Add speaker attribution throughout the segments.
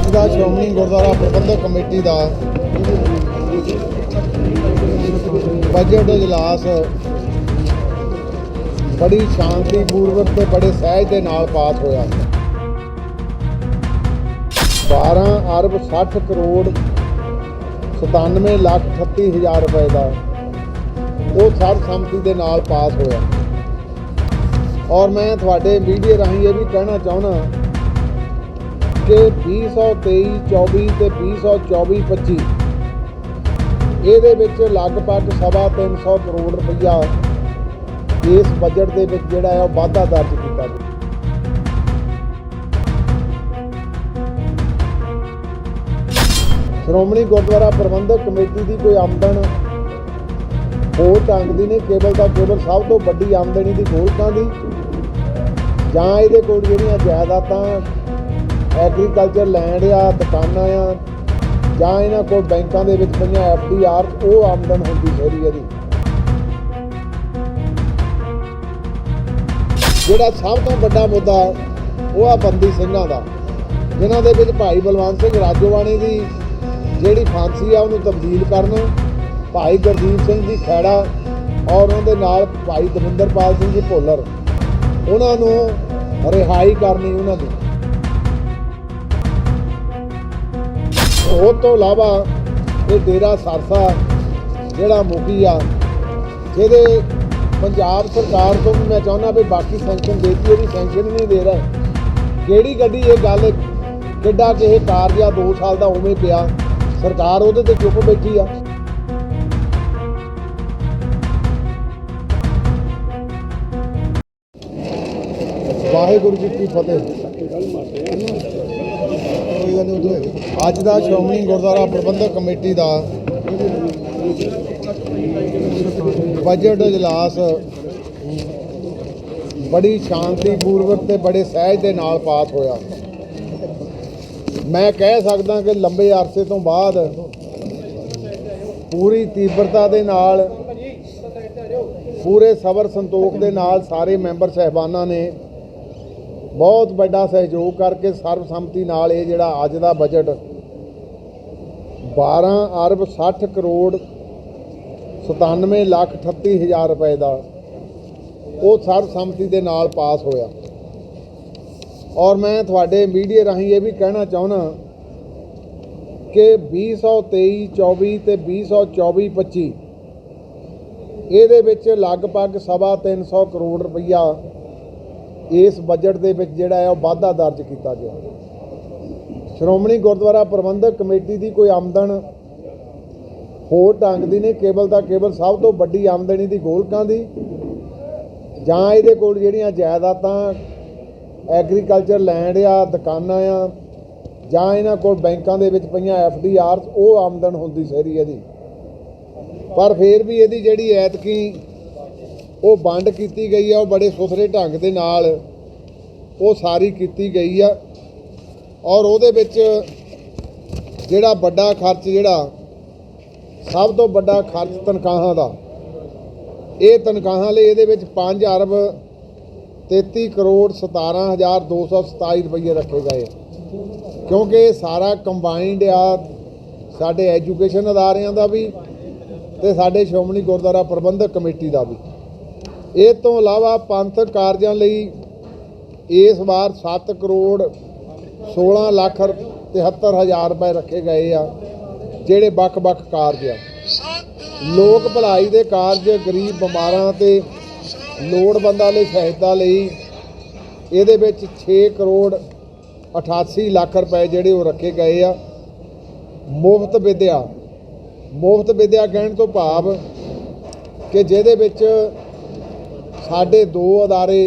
Speaker 1: ਅੱਜ ਦਾ ਸ਼੍ਰੋਮਣੀ ਗੁਰਦੁਆਰਾ ਪ੍ਰਬੰਧਕ ਕਮੇਟੀ ਦਾ ਬਜਟ ਇਜਲਾਸ ਬੜੀ ਸ਼ਾਂਤੀਪੂਰਵਕ ਤੇ ਬੜੇ ਸਹਿਜ ਦੇ ਨਾਲ ਪਾਸ ਹੋਇਆ। 12 ਅਰਬ 60 ਕਰੋੜ 97 ਲੱਖ 38 ਹਜ਼ਾਰ ਰੁਪਏ ਦਾ ਉਹ ਸਰਬਸੰਮਤੀ ਦੇ ਨਾਲ ਪਾਸ ਹੋਇਆ। ਔਰ ਮੈਂ ਤੁਹਾਡੇ ਮੀਡੀਆ ਰਾਹੀਂ ਇਹ ਵੀ ਕਹਿਣਾ ਚਾਹੁੰਦਾ ਕਿ 2023 24 ਤੇ 2024 25 ਇਹਦੇ ਵਿੱਚ ਲਗਭਗ ਸਵਾ 300 ਕਰੋੜ ਰੁਪਈਆ ਇਸ ਬਜਟ ਦੇ ਵਿੱਚ ਜਿਹੜਾ ਹੈ ਉਹ ਵਾਧਾ ਦਰਜ ਕੀਤਾ ਗਿਆ। ਸ਼੍ਰੋਮਣੀ ਗੁਰਦੁਆਰਾ ਪ੍ਰਬੰਧਕ ਕਮੇਟੀ ਦੀ ਕੋਈ ਆਮਦਨ ਹੋਰ ਢੰਗ ਦੀ ਨਹੀਂ, ਕੇਵਲ ਦਾ ਕੇਵਲ ਸਭ ਤੋਂ ਵੱਡੀ ਆਮਦਨੀ ਦੀ ਗੋਲਕਾਂ ਦੀ। ਜਾਂ ਇਹਦੇ ਕੋਲ ਜਿਹੜੀਆਂ ਜਾਇਦਾਦਾਂ ਐਗਰੀਕਲਚਰ ਲੈਂਡ ਆ, ਦੁਕਾਨਾਂ ਆ, ਜਾਂ ਇਹਨਾਂ ਕੋਲ ਬੈਂਕਾਂ ਦੇ ਵਿੱਚ ਪਈਆਂ ਐਫ ਡੀ ਆਰ ਉਹ ਆਮਦਨ ਹੁੰਦੀ ਸਾਰੀ ਇਹਦੀ ਜਿਹੜਾ ਸਭ ਤੋਂ ਵੱਡਾ ਮੁੱਦਾ ਉਹ ਆ ਬੰਦੀ ਸਿੰਘਾਂ ਦਾ। ਜਿਨ੍ਹਾਂ ਦੇ ਵਿੱਚ ਭਾਈ ਬਲਵੰਤ ਸਿੰਘ ਰਾਜੋਵਾਣੀ ਦੀ ਜਿਹੜੀ ਫਾਂਸੀ ਆ, ਉਹਨੂੰ ਤਬਦੀਲ ਕਰਨ, ਭਾਈ ਗੁਰਦੀਪ ਸਿੰਘ ਜੀ ਖੈੜਾ ਔਰ ਉਹਨਾਂ ਦੇ ਨਾਲ ਭਾਈ ਦਵਿੰਦਰਪਾਲ ਸਿੰਘ ਜੀ ਭੋਲਰ। ਉਹਨਾਂ ਨੂੰ ਰਿਹਾਈ ਕਰਨੀ ਉਹਨਾਂ ਦੀ। ਉਹ ਤੋਂ ਇਲਾਵਾ ਇਹ ਡੇਰਾ ਸਰਸਾ ਜਿਹੜਾ ਮੁਖੀ ਆ, ਜਿਹਦੇ ਪੰਜਾਬ ਸਰਕਾਰ ਤੋਂ ਵੀ ਮੈਂ ਚਾਹੁੰਦਾ ਵੀ ਬਾਕੀ ਸੈਂਕਸ਼ਨ ਦੇਤੀ ਉਹਦੀ ਸੈਂਕਸ਼ਨ ਹੀ ਨਹੀਂ ਦੇ ਰਿਹਾ। ਕਿਹੜੀ ਗੱਡੀ ਇਹ ਗੱਲ ਕਿੱਡਾ ਕਿ ਇਹ ਕਾਰਜ ਆ 2 ਸਾਲ ਦਾ ਉਵੇਂ ਪਿਆ, ਸਰਕਾਰ ਉਹਦੇ ਤੇ ਚੁੱਪ ਬੈਠੀ ਆ। ਵਾਹਿਗੁਰੂ ਜੀ ਕੀ ਫਤਿਹ। ਅੱਜ ਦਾ ਸ਼੍ਰੋਮਣੀ ਗੁਰਦੁਆਰਾ ਪ੍ਰਬੰਧਕ ਕਮੇਟੀ ਦਾ ਬਜਟ ਇਜਲਾਸ ਬੜੀ ਸ਼ਾਂਤੀਪੂਰਵਕ ਤੇ ਬੜੇ ਸਹਿਜ ਦੇ ਨਾਲ ਪਾਸ ਹੋਇਆ। ਮੈਂ ਕਹਿ ਸਕਦਾ ਕਿ ਲੰਬੇ ਅਰਸੇ ਤੋਂ ਬਾਅਦ ਪੂਰੀ ਤੀਬਰਤਾ ਦੇ ਨਾਲ, ਪੂਰੇ ਸਬਰ ਸੰਤੋਖ ਦੇ ਨਾਲ ਸਾਰੇ ਮੈਂਬਰ ਸਹਿਬਾਨਾਂ ਨੇ ਬਹੁਤ ਵੱਡਾ ਸਹਿਯੋਗ ਕਰਕੇ ਸਰਬਸੰਮਤੀ ਨਾਲ ਇਹ ਜਿਹੜਾ ਅੱਜ ਦਾ ਬਜਟ 12 ਅਰਬ 60 ਕਰੋੜ 97 ਲੱਖ 38 ਹਜ਼ਾਰ ਰੁਪਏ ਦਾ ਉਹ ਸਰਬਸੰਮਤੀ ਦੇ ਨਾਲ ਪਾਸ ਹੋਇਆ। ਔਰ ਮੈਂ ਤੁਹਾਡੇ ਮੀਡੀਆ ਰਾਹੀਂ ਇਹ ਵੀ ਕਹਿਣਾ ਚਾਹੁੰਦਾ ਕਿ 2023 24 ਤੇ 2024 25 ਇਹਦੇ ਵਿੱਚ ਲਗਭਗ ਸਵਾ 300 ਕਰੋੜ ਰੁਪਈਆ ਇਸ ਬਜਟ ਦੇ ਵਿੱਚ ਜਿਹੜਾ ਹੈ ਉਹ ਵਾਧਾ ਦਰਜ ਕੀਤਾ ਗਿਆ। ਸ਼੍ਰੋਮਣੀ ਗੁਰਦੁਆਰਾ ਪ੍ਰਬੰਧਕ ਕਮੇਟੀ ਦੀ ਕੋਈ ਆਮਦਨ ਹੋਰ ਢੰਗ ਦੀ ਨਹੀਂ, ਕੇਵਲ ਦਾ ਕੇਵਲ ਸਭ ਤੋਂ ਵੱਡੀ ਆਮਦਨੀ ਦੀ ਗੋਲਕਾਂ ਦੀ, ਜਾਂ ਇਹਦੇ ਕੋਲ ਜਿਹੜੀਆਂ ਜਾਇਦਾਦਾਂ ਐਗਰੀਕਲਚਰ ਲੈਂਡ ਆ, ਦੁਕਾਨਾਂ ਆ, ਜਾਂ ਇਹਨਾਂ ਕੋਲ ਬੈਂਕਾਂ ਦੇ ਵਿੱਚ ਪਈਆਂ ਐਫ ਡੀ ਆਰ ਉਹ ਆਮਦਨ ਹੁੰਦੀ ਸਾਰੀ ਇਹਦੀ। ਪਰ ਫਿਰ ਵੀ ਇਹਦੀ ਜਿਹੜੀ ਐਤਕੀ ਉਹ ਵੰਡ ਕੀਤੀ ਗਈ ਆ, ਉਹ ਬੜੇ ਸੁਥਰੇ ਢੰਗ ਦੇ ਨਾਲ ਉਹ ਸਾਰੀ ਕੀਤੀ ਗਈ ਆ। ਔਰ ਉਹਦੇ ਵਿੱਚ ਜਿਹੜਾ ਵੱਡਾ ਖਰਚ ਜਿਹੜਾ, ਸਭ ਤੋਂ ਵੱਡਾ ਖਰਚ ਤਨਖਾਹਾਂ ਦਾ। ਇਹ ਤਨਖਾਹਾਂ ਲਈ ਇਹਦੇ ਵਿੱਚ 5 ਅਰਬ 33 ਕਰੋੜ 17227 ਰੁਪਏ ਰੱਖੇ ਗਏ ਕਿਉਂਕਿ ਇਹ ਸਾਰਾ ਕੰਬਾਈਨਡ ਆ, ਸਾਡੇ ਐਜੂਕੇਸ਼ਨ ਅਦਾਰਿਆਂ ਦਾ ਵੀ ਤੇ ਸਾਡੇ ਸ਼੍ਰੋਮਣੀ ਗੁਰਦੁਆਰਾ ਪ੍ਰਬੰਧਕ ਕਮੇਟੀ ਦਾ ਵੀ। ਇਹ ਤੋਂ ਇਲਾਵਾ ਪੰਥਕ ਕਾਰਜਾਂ ਲਈ ਇਸ ਵਾਰ 7 ਕਰੋੜ 16 ਲੱਖ 73 ਹਜ਼ਾਰ ਰੁਪਏ ਰੱਖੇ ਗਏ ਆ, ਜਿਹੜੇ ਵੱਖ-ਵੱਖ ਕਾਰਜ ਆ। ਲੋਕ ਭਲਾਈ ਦੇ ਕਾਰਜ ਗਰੀਬ ਬਿਮਾਰਾਂ ਤੇ ਲੋੜਵੰਦਾਂ ਲਈ ਸਹਾਇਤਾ ਲਈ ਇਹਦੇ ਵਿੱਚ 6 ਕਰੋੜ 88 ਲੱਖ ਰੁਪਏ ਜਿਹੜੇ ਉਹ ਰੱਖੇ ਗਏ ਆ। ਮੁਫਤ ਵਿਦਿਆ ਮੁਫਤ ਵਿਦਿਆ ਕਹਿਣ ਤੋਂ ਭਾਵ ਕਿ ਜਿਹਦੇ ਵਿੱਚ ਸਾਡੇ ਦੋ ਅਦਾਰੇ,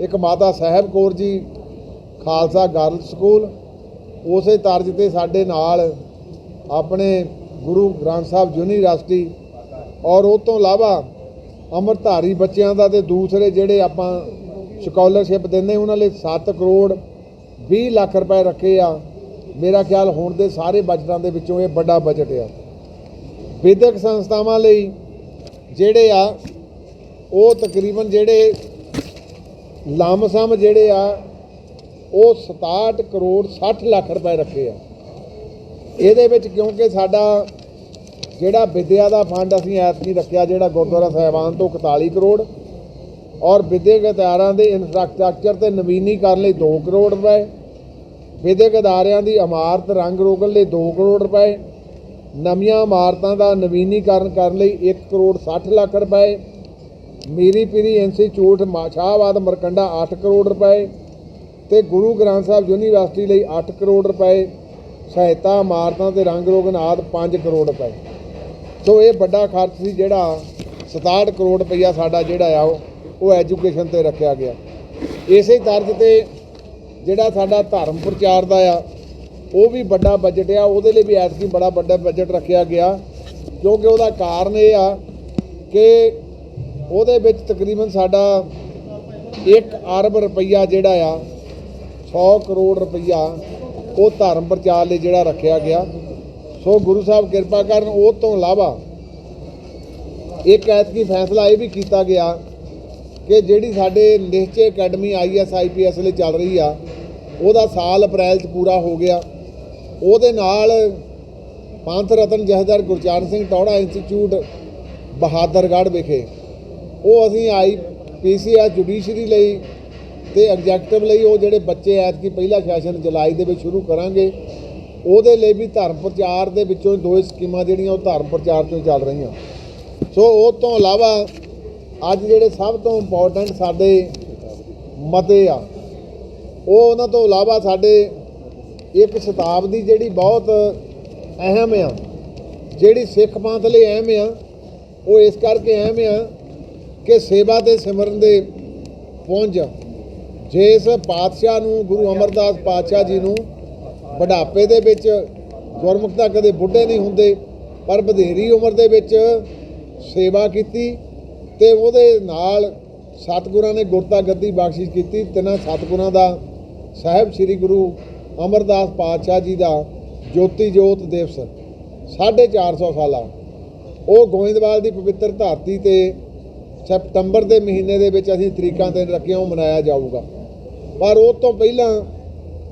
Speaker 1: ਇੱਕ ਮਾਤਾ ਸਾਹਿਬ ਕੌਰ ਜੀ, ਖਾਲਸਾ ਗਰਲ ਸਕੂਲ, ਉਸੇ ਤਰਜ਼ ਤੇ ਸਾਡੇ ਨਾਲ ਆਪਣੇ ਗੁਰੂ ਗ੍ਰੰਥ ਸਾਹਿਬ ਯੂਨੀਵਰਸਿਟੀ ਔਰ ਉਹ ਤੋਂ ਇਲਾਵਾ ਅੰਮ੍ਰਿਤਧਾਰੀ ਬੱਚਿਆਂ ਦਾ ਤੇ ਦੂਸਰੇ ਜਿਹੜੇ ਆਪਾਂ ਸਕਾਲਰਸ਼ਿਪ ਦਿੰਦੇ, ਉਹਨਾਂ ਲਈ 7 ਕਰੋੜ 20 ਲੱਖ ਰੁਪਏ ਰੱਖੇ ਆ। ਮੇਰਾ ਖਿਆਲ ਹੁਣ ਦੇ ਸਾਰੇ ਬਜਟਾਂ ਦੇ ਵਿੱਚੋਂ ਇਹ ਵੱਡਾ ਬਜਟ ਆ। ਵਿਦਿਅਕ ਸੰਸਥਾਵਾਂ ਲਈ ਜਿਹੜੇ ਆ ਉਹ ਤਕਰੀਬਨ ਜਿਹੜੇ ਲੰਮਸਮ ਜਿਹੜੇ ਆ, ਉਹ 67 ਕਰੋੜ 60 ਲੱਖ ਰੁਪਏ ਰੱਖੇ ਆ। ਇਹਦੇ ਵਿੱਚ ਕਿਉਂਕਿ ਸਾਡਾ ਜਿਹੜਾ ਵਿਦਿਆ ਦਾ ਫੰਡ ਅਸੀਂ ਐਤਕੀ ਰੱਖਿਆ, ਜਿਹੜਾ ਗੁਰਦੁਆਰਾ ਸਾਹਿਬਾਨ ਤੋਂ 41 ਕਰੋੜ ਔਰ ਵਿਦਿਅਕ ਅਦਾਰਿਆਂ ਦੇ ਇਨਫਰਾਸਟ੍ਰਕਚਰ ਤੇ ਨਵੀਨੀਕਰਨ ਲਈ 2 ਕਰੋੜ ਰੁਪਏ, ਵਿਦਿਅਕ ਅਦਾਰਿਆਂ ਦੀ ਇਮਾਰਤ ਰੰਗ ਰੋਗਨ ਲਈ 2 ਕਰੋੜ ਰੁਪਏ, ਨਵੀਆਂ ਇਮਾਰਤਾਂ ਦਾ ਨਵੀਨੀਕਰਨ ਕਰਨ ਲਈ 1 ਕਰੋੜ 60 ਲੱਖ ਰੁਪਏ ਮੀਰੀ ਪੀਰੀ ਇੰਸਟੀਚਿਊਟ ਮਾਛਾਬਾਦ ਮਰਕੰਡਾ 8 ਕਰੋੜ ਰੁਪਏ ਤੇ ਗੁਰੂ ਗ੍ਰੰਥ ਸਾਹਿਬ ਯੂਨੀਵਰਸਿਟੀ ਲਈ 8 ਕਰੋੜ ਰੁਪਏ, ਸਹਾਇਤਾ ਇਮਾਰਤਾਂ ਤੇ ਰੰਗ ਰੋਗਨ ਆਦਿ 5 ਕਰੋੜ ਰੁਪਏ। ਸੋ ਇਹ ਵੱਡਾ ਖਰਚ ਸੀ ਜਿਹੜਾ 67 ਕਰੋੜ ਰੁਪਈਆ ਸਾਡਾ ਜਿਹੜਾ ਆ ਉਹ ਉਹ ਐਜੂਕੇਸ਼ਨ ਤੇ ਰੱਖਿਆ ਗਿਆ। ਇਸੇ ਤਰਜ਼ ਤੇ ਜਿਹੜਾ ਸਾਡਾ ਧਰਮ ਪ੍ਰਚਾਰ ਦਾ ਆ, ਉਹ ਵੀ ਵੱਡਾ ਬਜਟ ਆ। ਉਹਦੇ ਲਈ ਵੀ ਐਤਕੀ ਬੜਾ ਵੱਡਾ ਬਜਟ ਰੱਖਿਆ ਗਿਆ। ਕਿਉਂਕਿ ਉਹਦਾ ਕਾਰਨ ਇਹ ਆ ਕਿ ਉਹਦੇ ਵਿੱਚ ਤਕਰੀਬਨ ਸਾਡਾ 1 ਅਰਬ ਰੁਪਈਆ ਜਿਹੜਾ ਆ 100 ਕਰੋੜ ਰੁਪਈਆ ਉਹ ਧਰਮ ਪ੍ਰਚਾਰ ਲਈ ਜਿਹੜਾ ਰੱਖਿਆ ਗਿਆ। ਸੋ ਗੁਰੂ ਸਾਹਿਬ ਕਿਰਪਾ ਕਰਨ ਉਹ ਤੋਂ ਇਲਾਵਾ ਇੱਕ ਐਤਕੀ ਫੈਸਲਾ ਇਹ ਵੀ ਕੀਤਾ ਗਿਆ ਕਿ ਜਿਹੜੀ ਸਾਡੇ ਨਿਸ਼ਚੇ ਅਕੈਡਮੀ ਆਈਐਸ ਆਈਪੀਐਸ ਲਈ ਚੱਲ ਰਹੀ ਆ, ਉਹਦਾ ਸਾਲ ਅਪ੍ਰੈਲ 'ਚ ਪੂਰਾ ਹੋ ਗਿਆ। ਉਹਦੇ ਨਾਲ ਪੰਥ ਰਤਨ ਜਹਦਰ ਗੁਰਚਰਨ ਸਿੰਘ ਟੌੜਾ ਇੰਸਟੀਚਿਊਟ ਬਹਾਦਰਗੜ੍ਹ ਵਿਖੇ ਉਹ ਅਸੀਂ ਆਈ ਪੀਸੀਐਸ ਜੁਡੀਸ਼ਰੀ ਲਈ ਤੇ ਐਗਜ਼ੈਕਟਿਵ ਲਈ ਉਹ ਜਿਹੜੇ ਬੱਚੇ ਐਤਕੀ ਪਹਿਲਾ ਸੈਸ਼ਨ ਜੁਲਾਈ ਦੇ ਵਿੱਚ ਸ਼ੁਰੂ ਕਰਾਂਗੇ, ਉਹਦੇ ਲਈ ਵੀ ਧਰਮ ਪ੍ਰਚਾਰ ਦੇ ਵਿੱਚੋਂ ਦੋ ਸਕੀਮਾਂ ਜਿਹੜੀਆਂ ਉਹ ਧਰਮ ਪ੍ਰਚਾਰ ਤੋਂ ਚੱਲ ਰਹੀਆਂ। ਸੋ ਉਹ ਤੋਂ ਇਲਾਵਾ ਅੱਜ ਜਿਹੜੇ ਸਭ ਤੋਂ ਇੰਪੋਰਟੈਂਟ ਸਾਡੇ ਮਤੇ ਆ, ਉਹ ਉਹਨਾਂ ਤੋਂ ਇਲਾਵਾ ਸਾਡੇ ਇੱਕ ਸ਼ਤਾਬਦੀ ਜਿਹੜੀ ਬਹੁਤ ਅਹਿਮ ਆ, ਜਿਹੜੀ ਸਿੱਖ ਪੰਥ ਲਈ ਅਹਿਮ ਆ, ਉਹ ਇਸ ਕਰਕੇ ਅਹਿਮ ਆ ਕਿ ਸੇਵਾ ਤੇ ਸਿਮਰਨ ਦੇ ਪੁੰਜ ਜਿਸ ਪਾਤਸ਼ਾਹ ਨੂੰ, ਗੁਰੂ ਅਮਰਦਾਸ ਪਾਤਸ਼ਾਹ ਜੀ ਨੂੰ ਬੁਢਾਪੇ ਦੇ ਵਿੱਚ ਗੁਰਮੁਖ ਤਾਂ ਕਦੇ ਬੁੱਢੇ ਨਹੀਂ ਹੁੰਦੇ, ਪਰ ਵਧੇਰੀ ਉਮਰ ਦੇ ਵਿੱਚ ਸੇਵਾ ਕੀਤੀ ਤੇ ਉਹਦੇ ਨਾਲ ਸਤਿਗੁਰਾਂ ਨੇ ਗੁਰਤਾ ਗੱਦੀ ਬਖਸ਼ਿਸ਼ ਕੀਤੀ। ਤਿੰਨਾਂ ਸਤਿਗੁਰਾਂ ਦਾ ਸਾਹਿਬ ਸ੍ਰੀ ਗੁਰੂ ਅਮਰਦਾਸ ਪਾਤਸ਼ਾਹ ਜੀ ਦਾ ਜੋਤੀ ਜੋਤ ਦਿਵਸ 450 ਸਾਲਾ। ਉਹ ਗੋਇੰਦਵਾਲ ਦੀ ਪਵਿੱਤਰ ਧਰਤੀ ਤੇ ਸਪਟੰਬਰ ਦੇ ਮਹੀਨੇ ਦੇ ਵਿੱਚ ਅਸੀਂ ਤਰੀਕਾਂ ਤੇ ਰੱਖਿਆ, ਉਹ ਮਨਾਇਆ ਜਾਊਗਾ। ਪਰ ਉਹ ਤੋਂ ਪਹਿਲਾਂ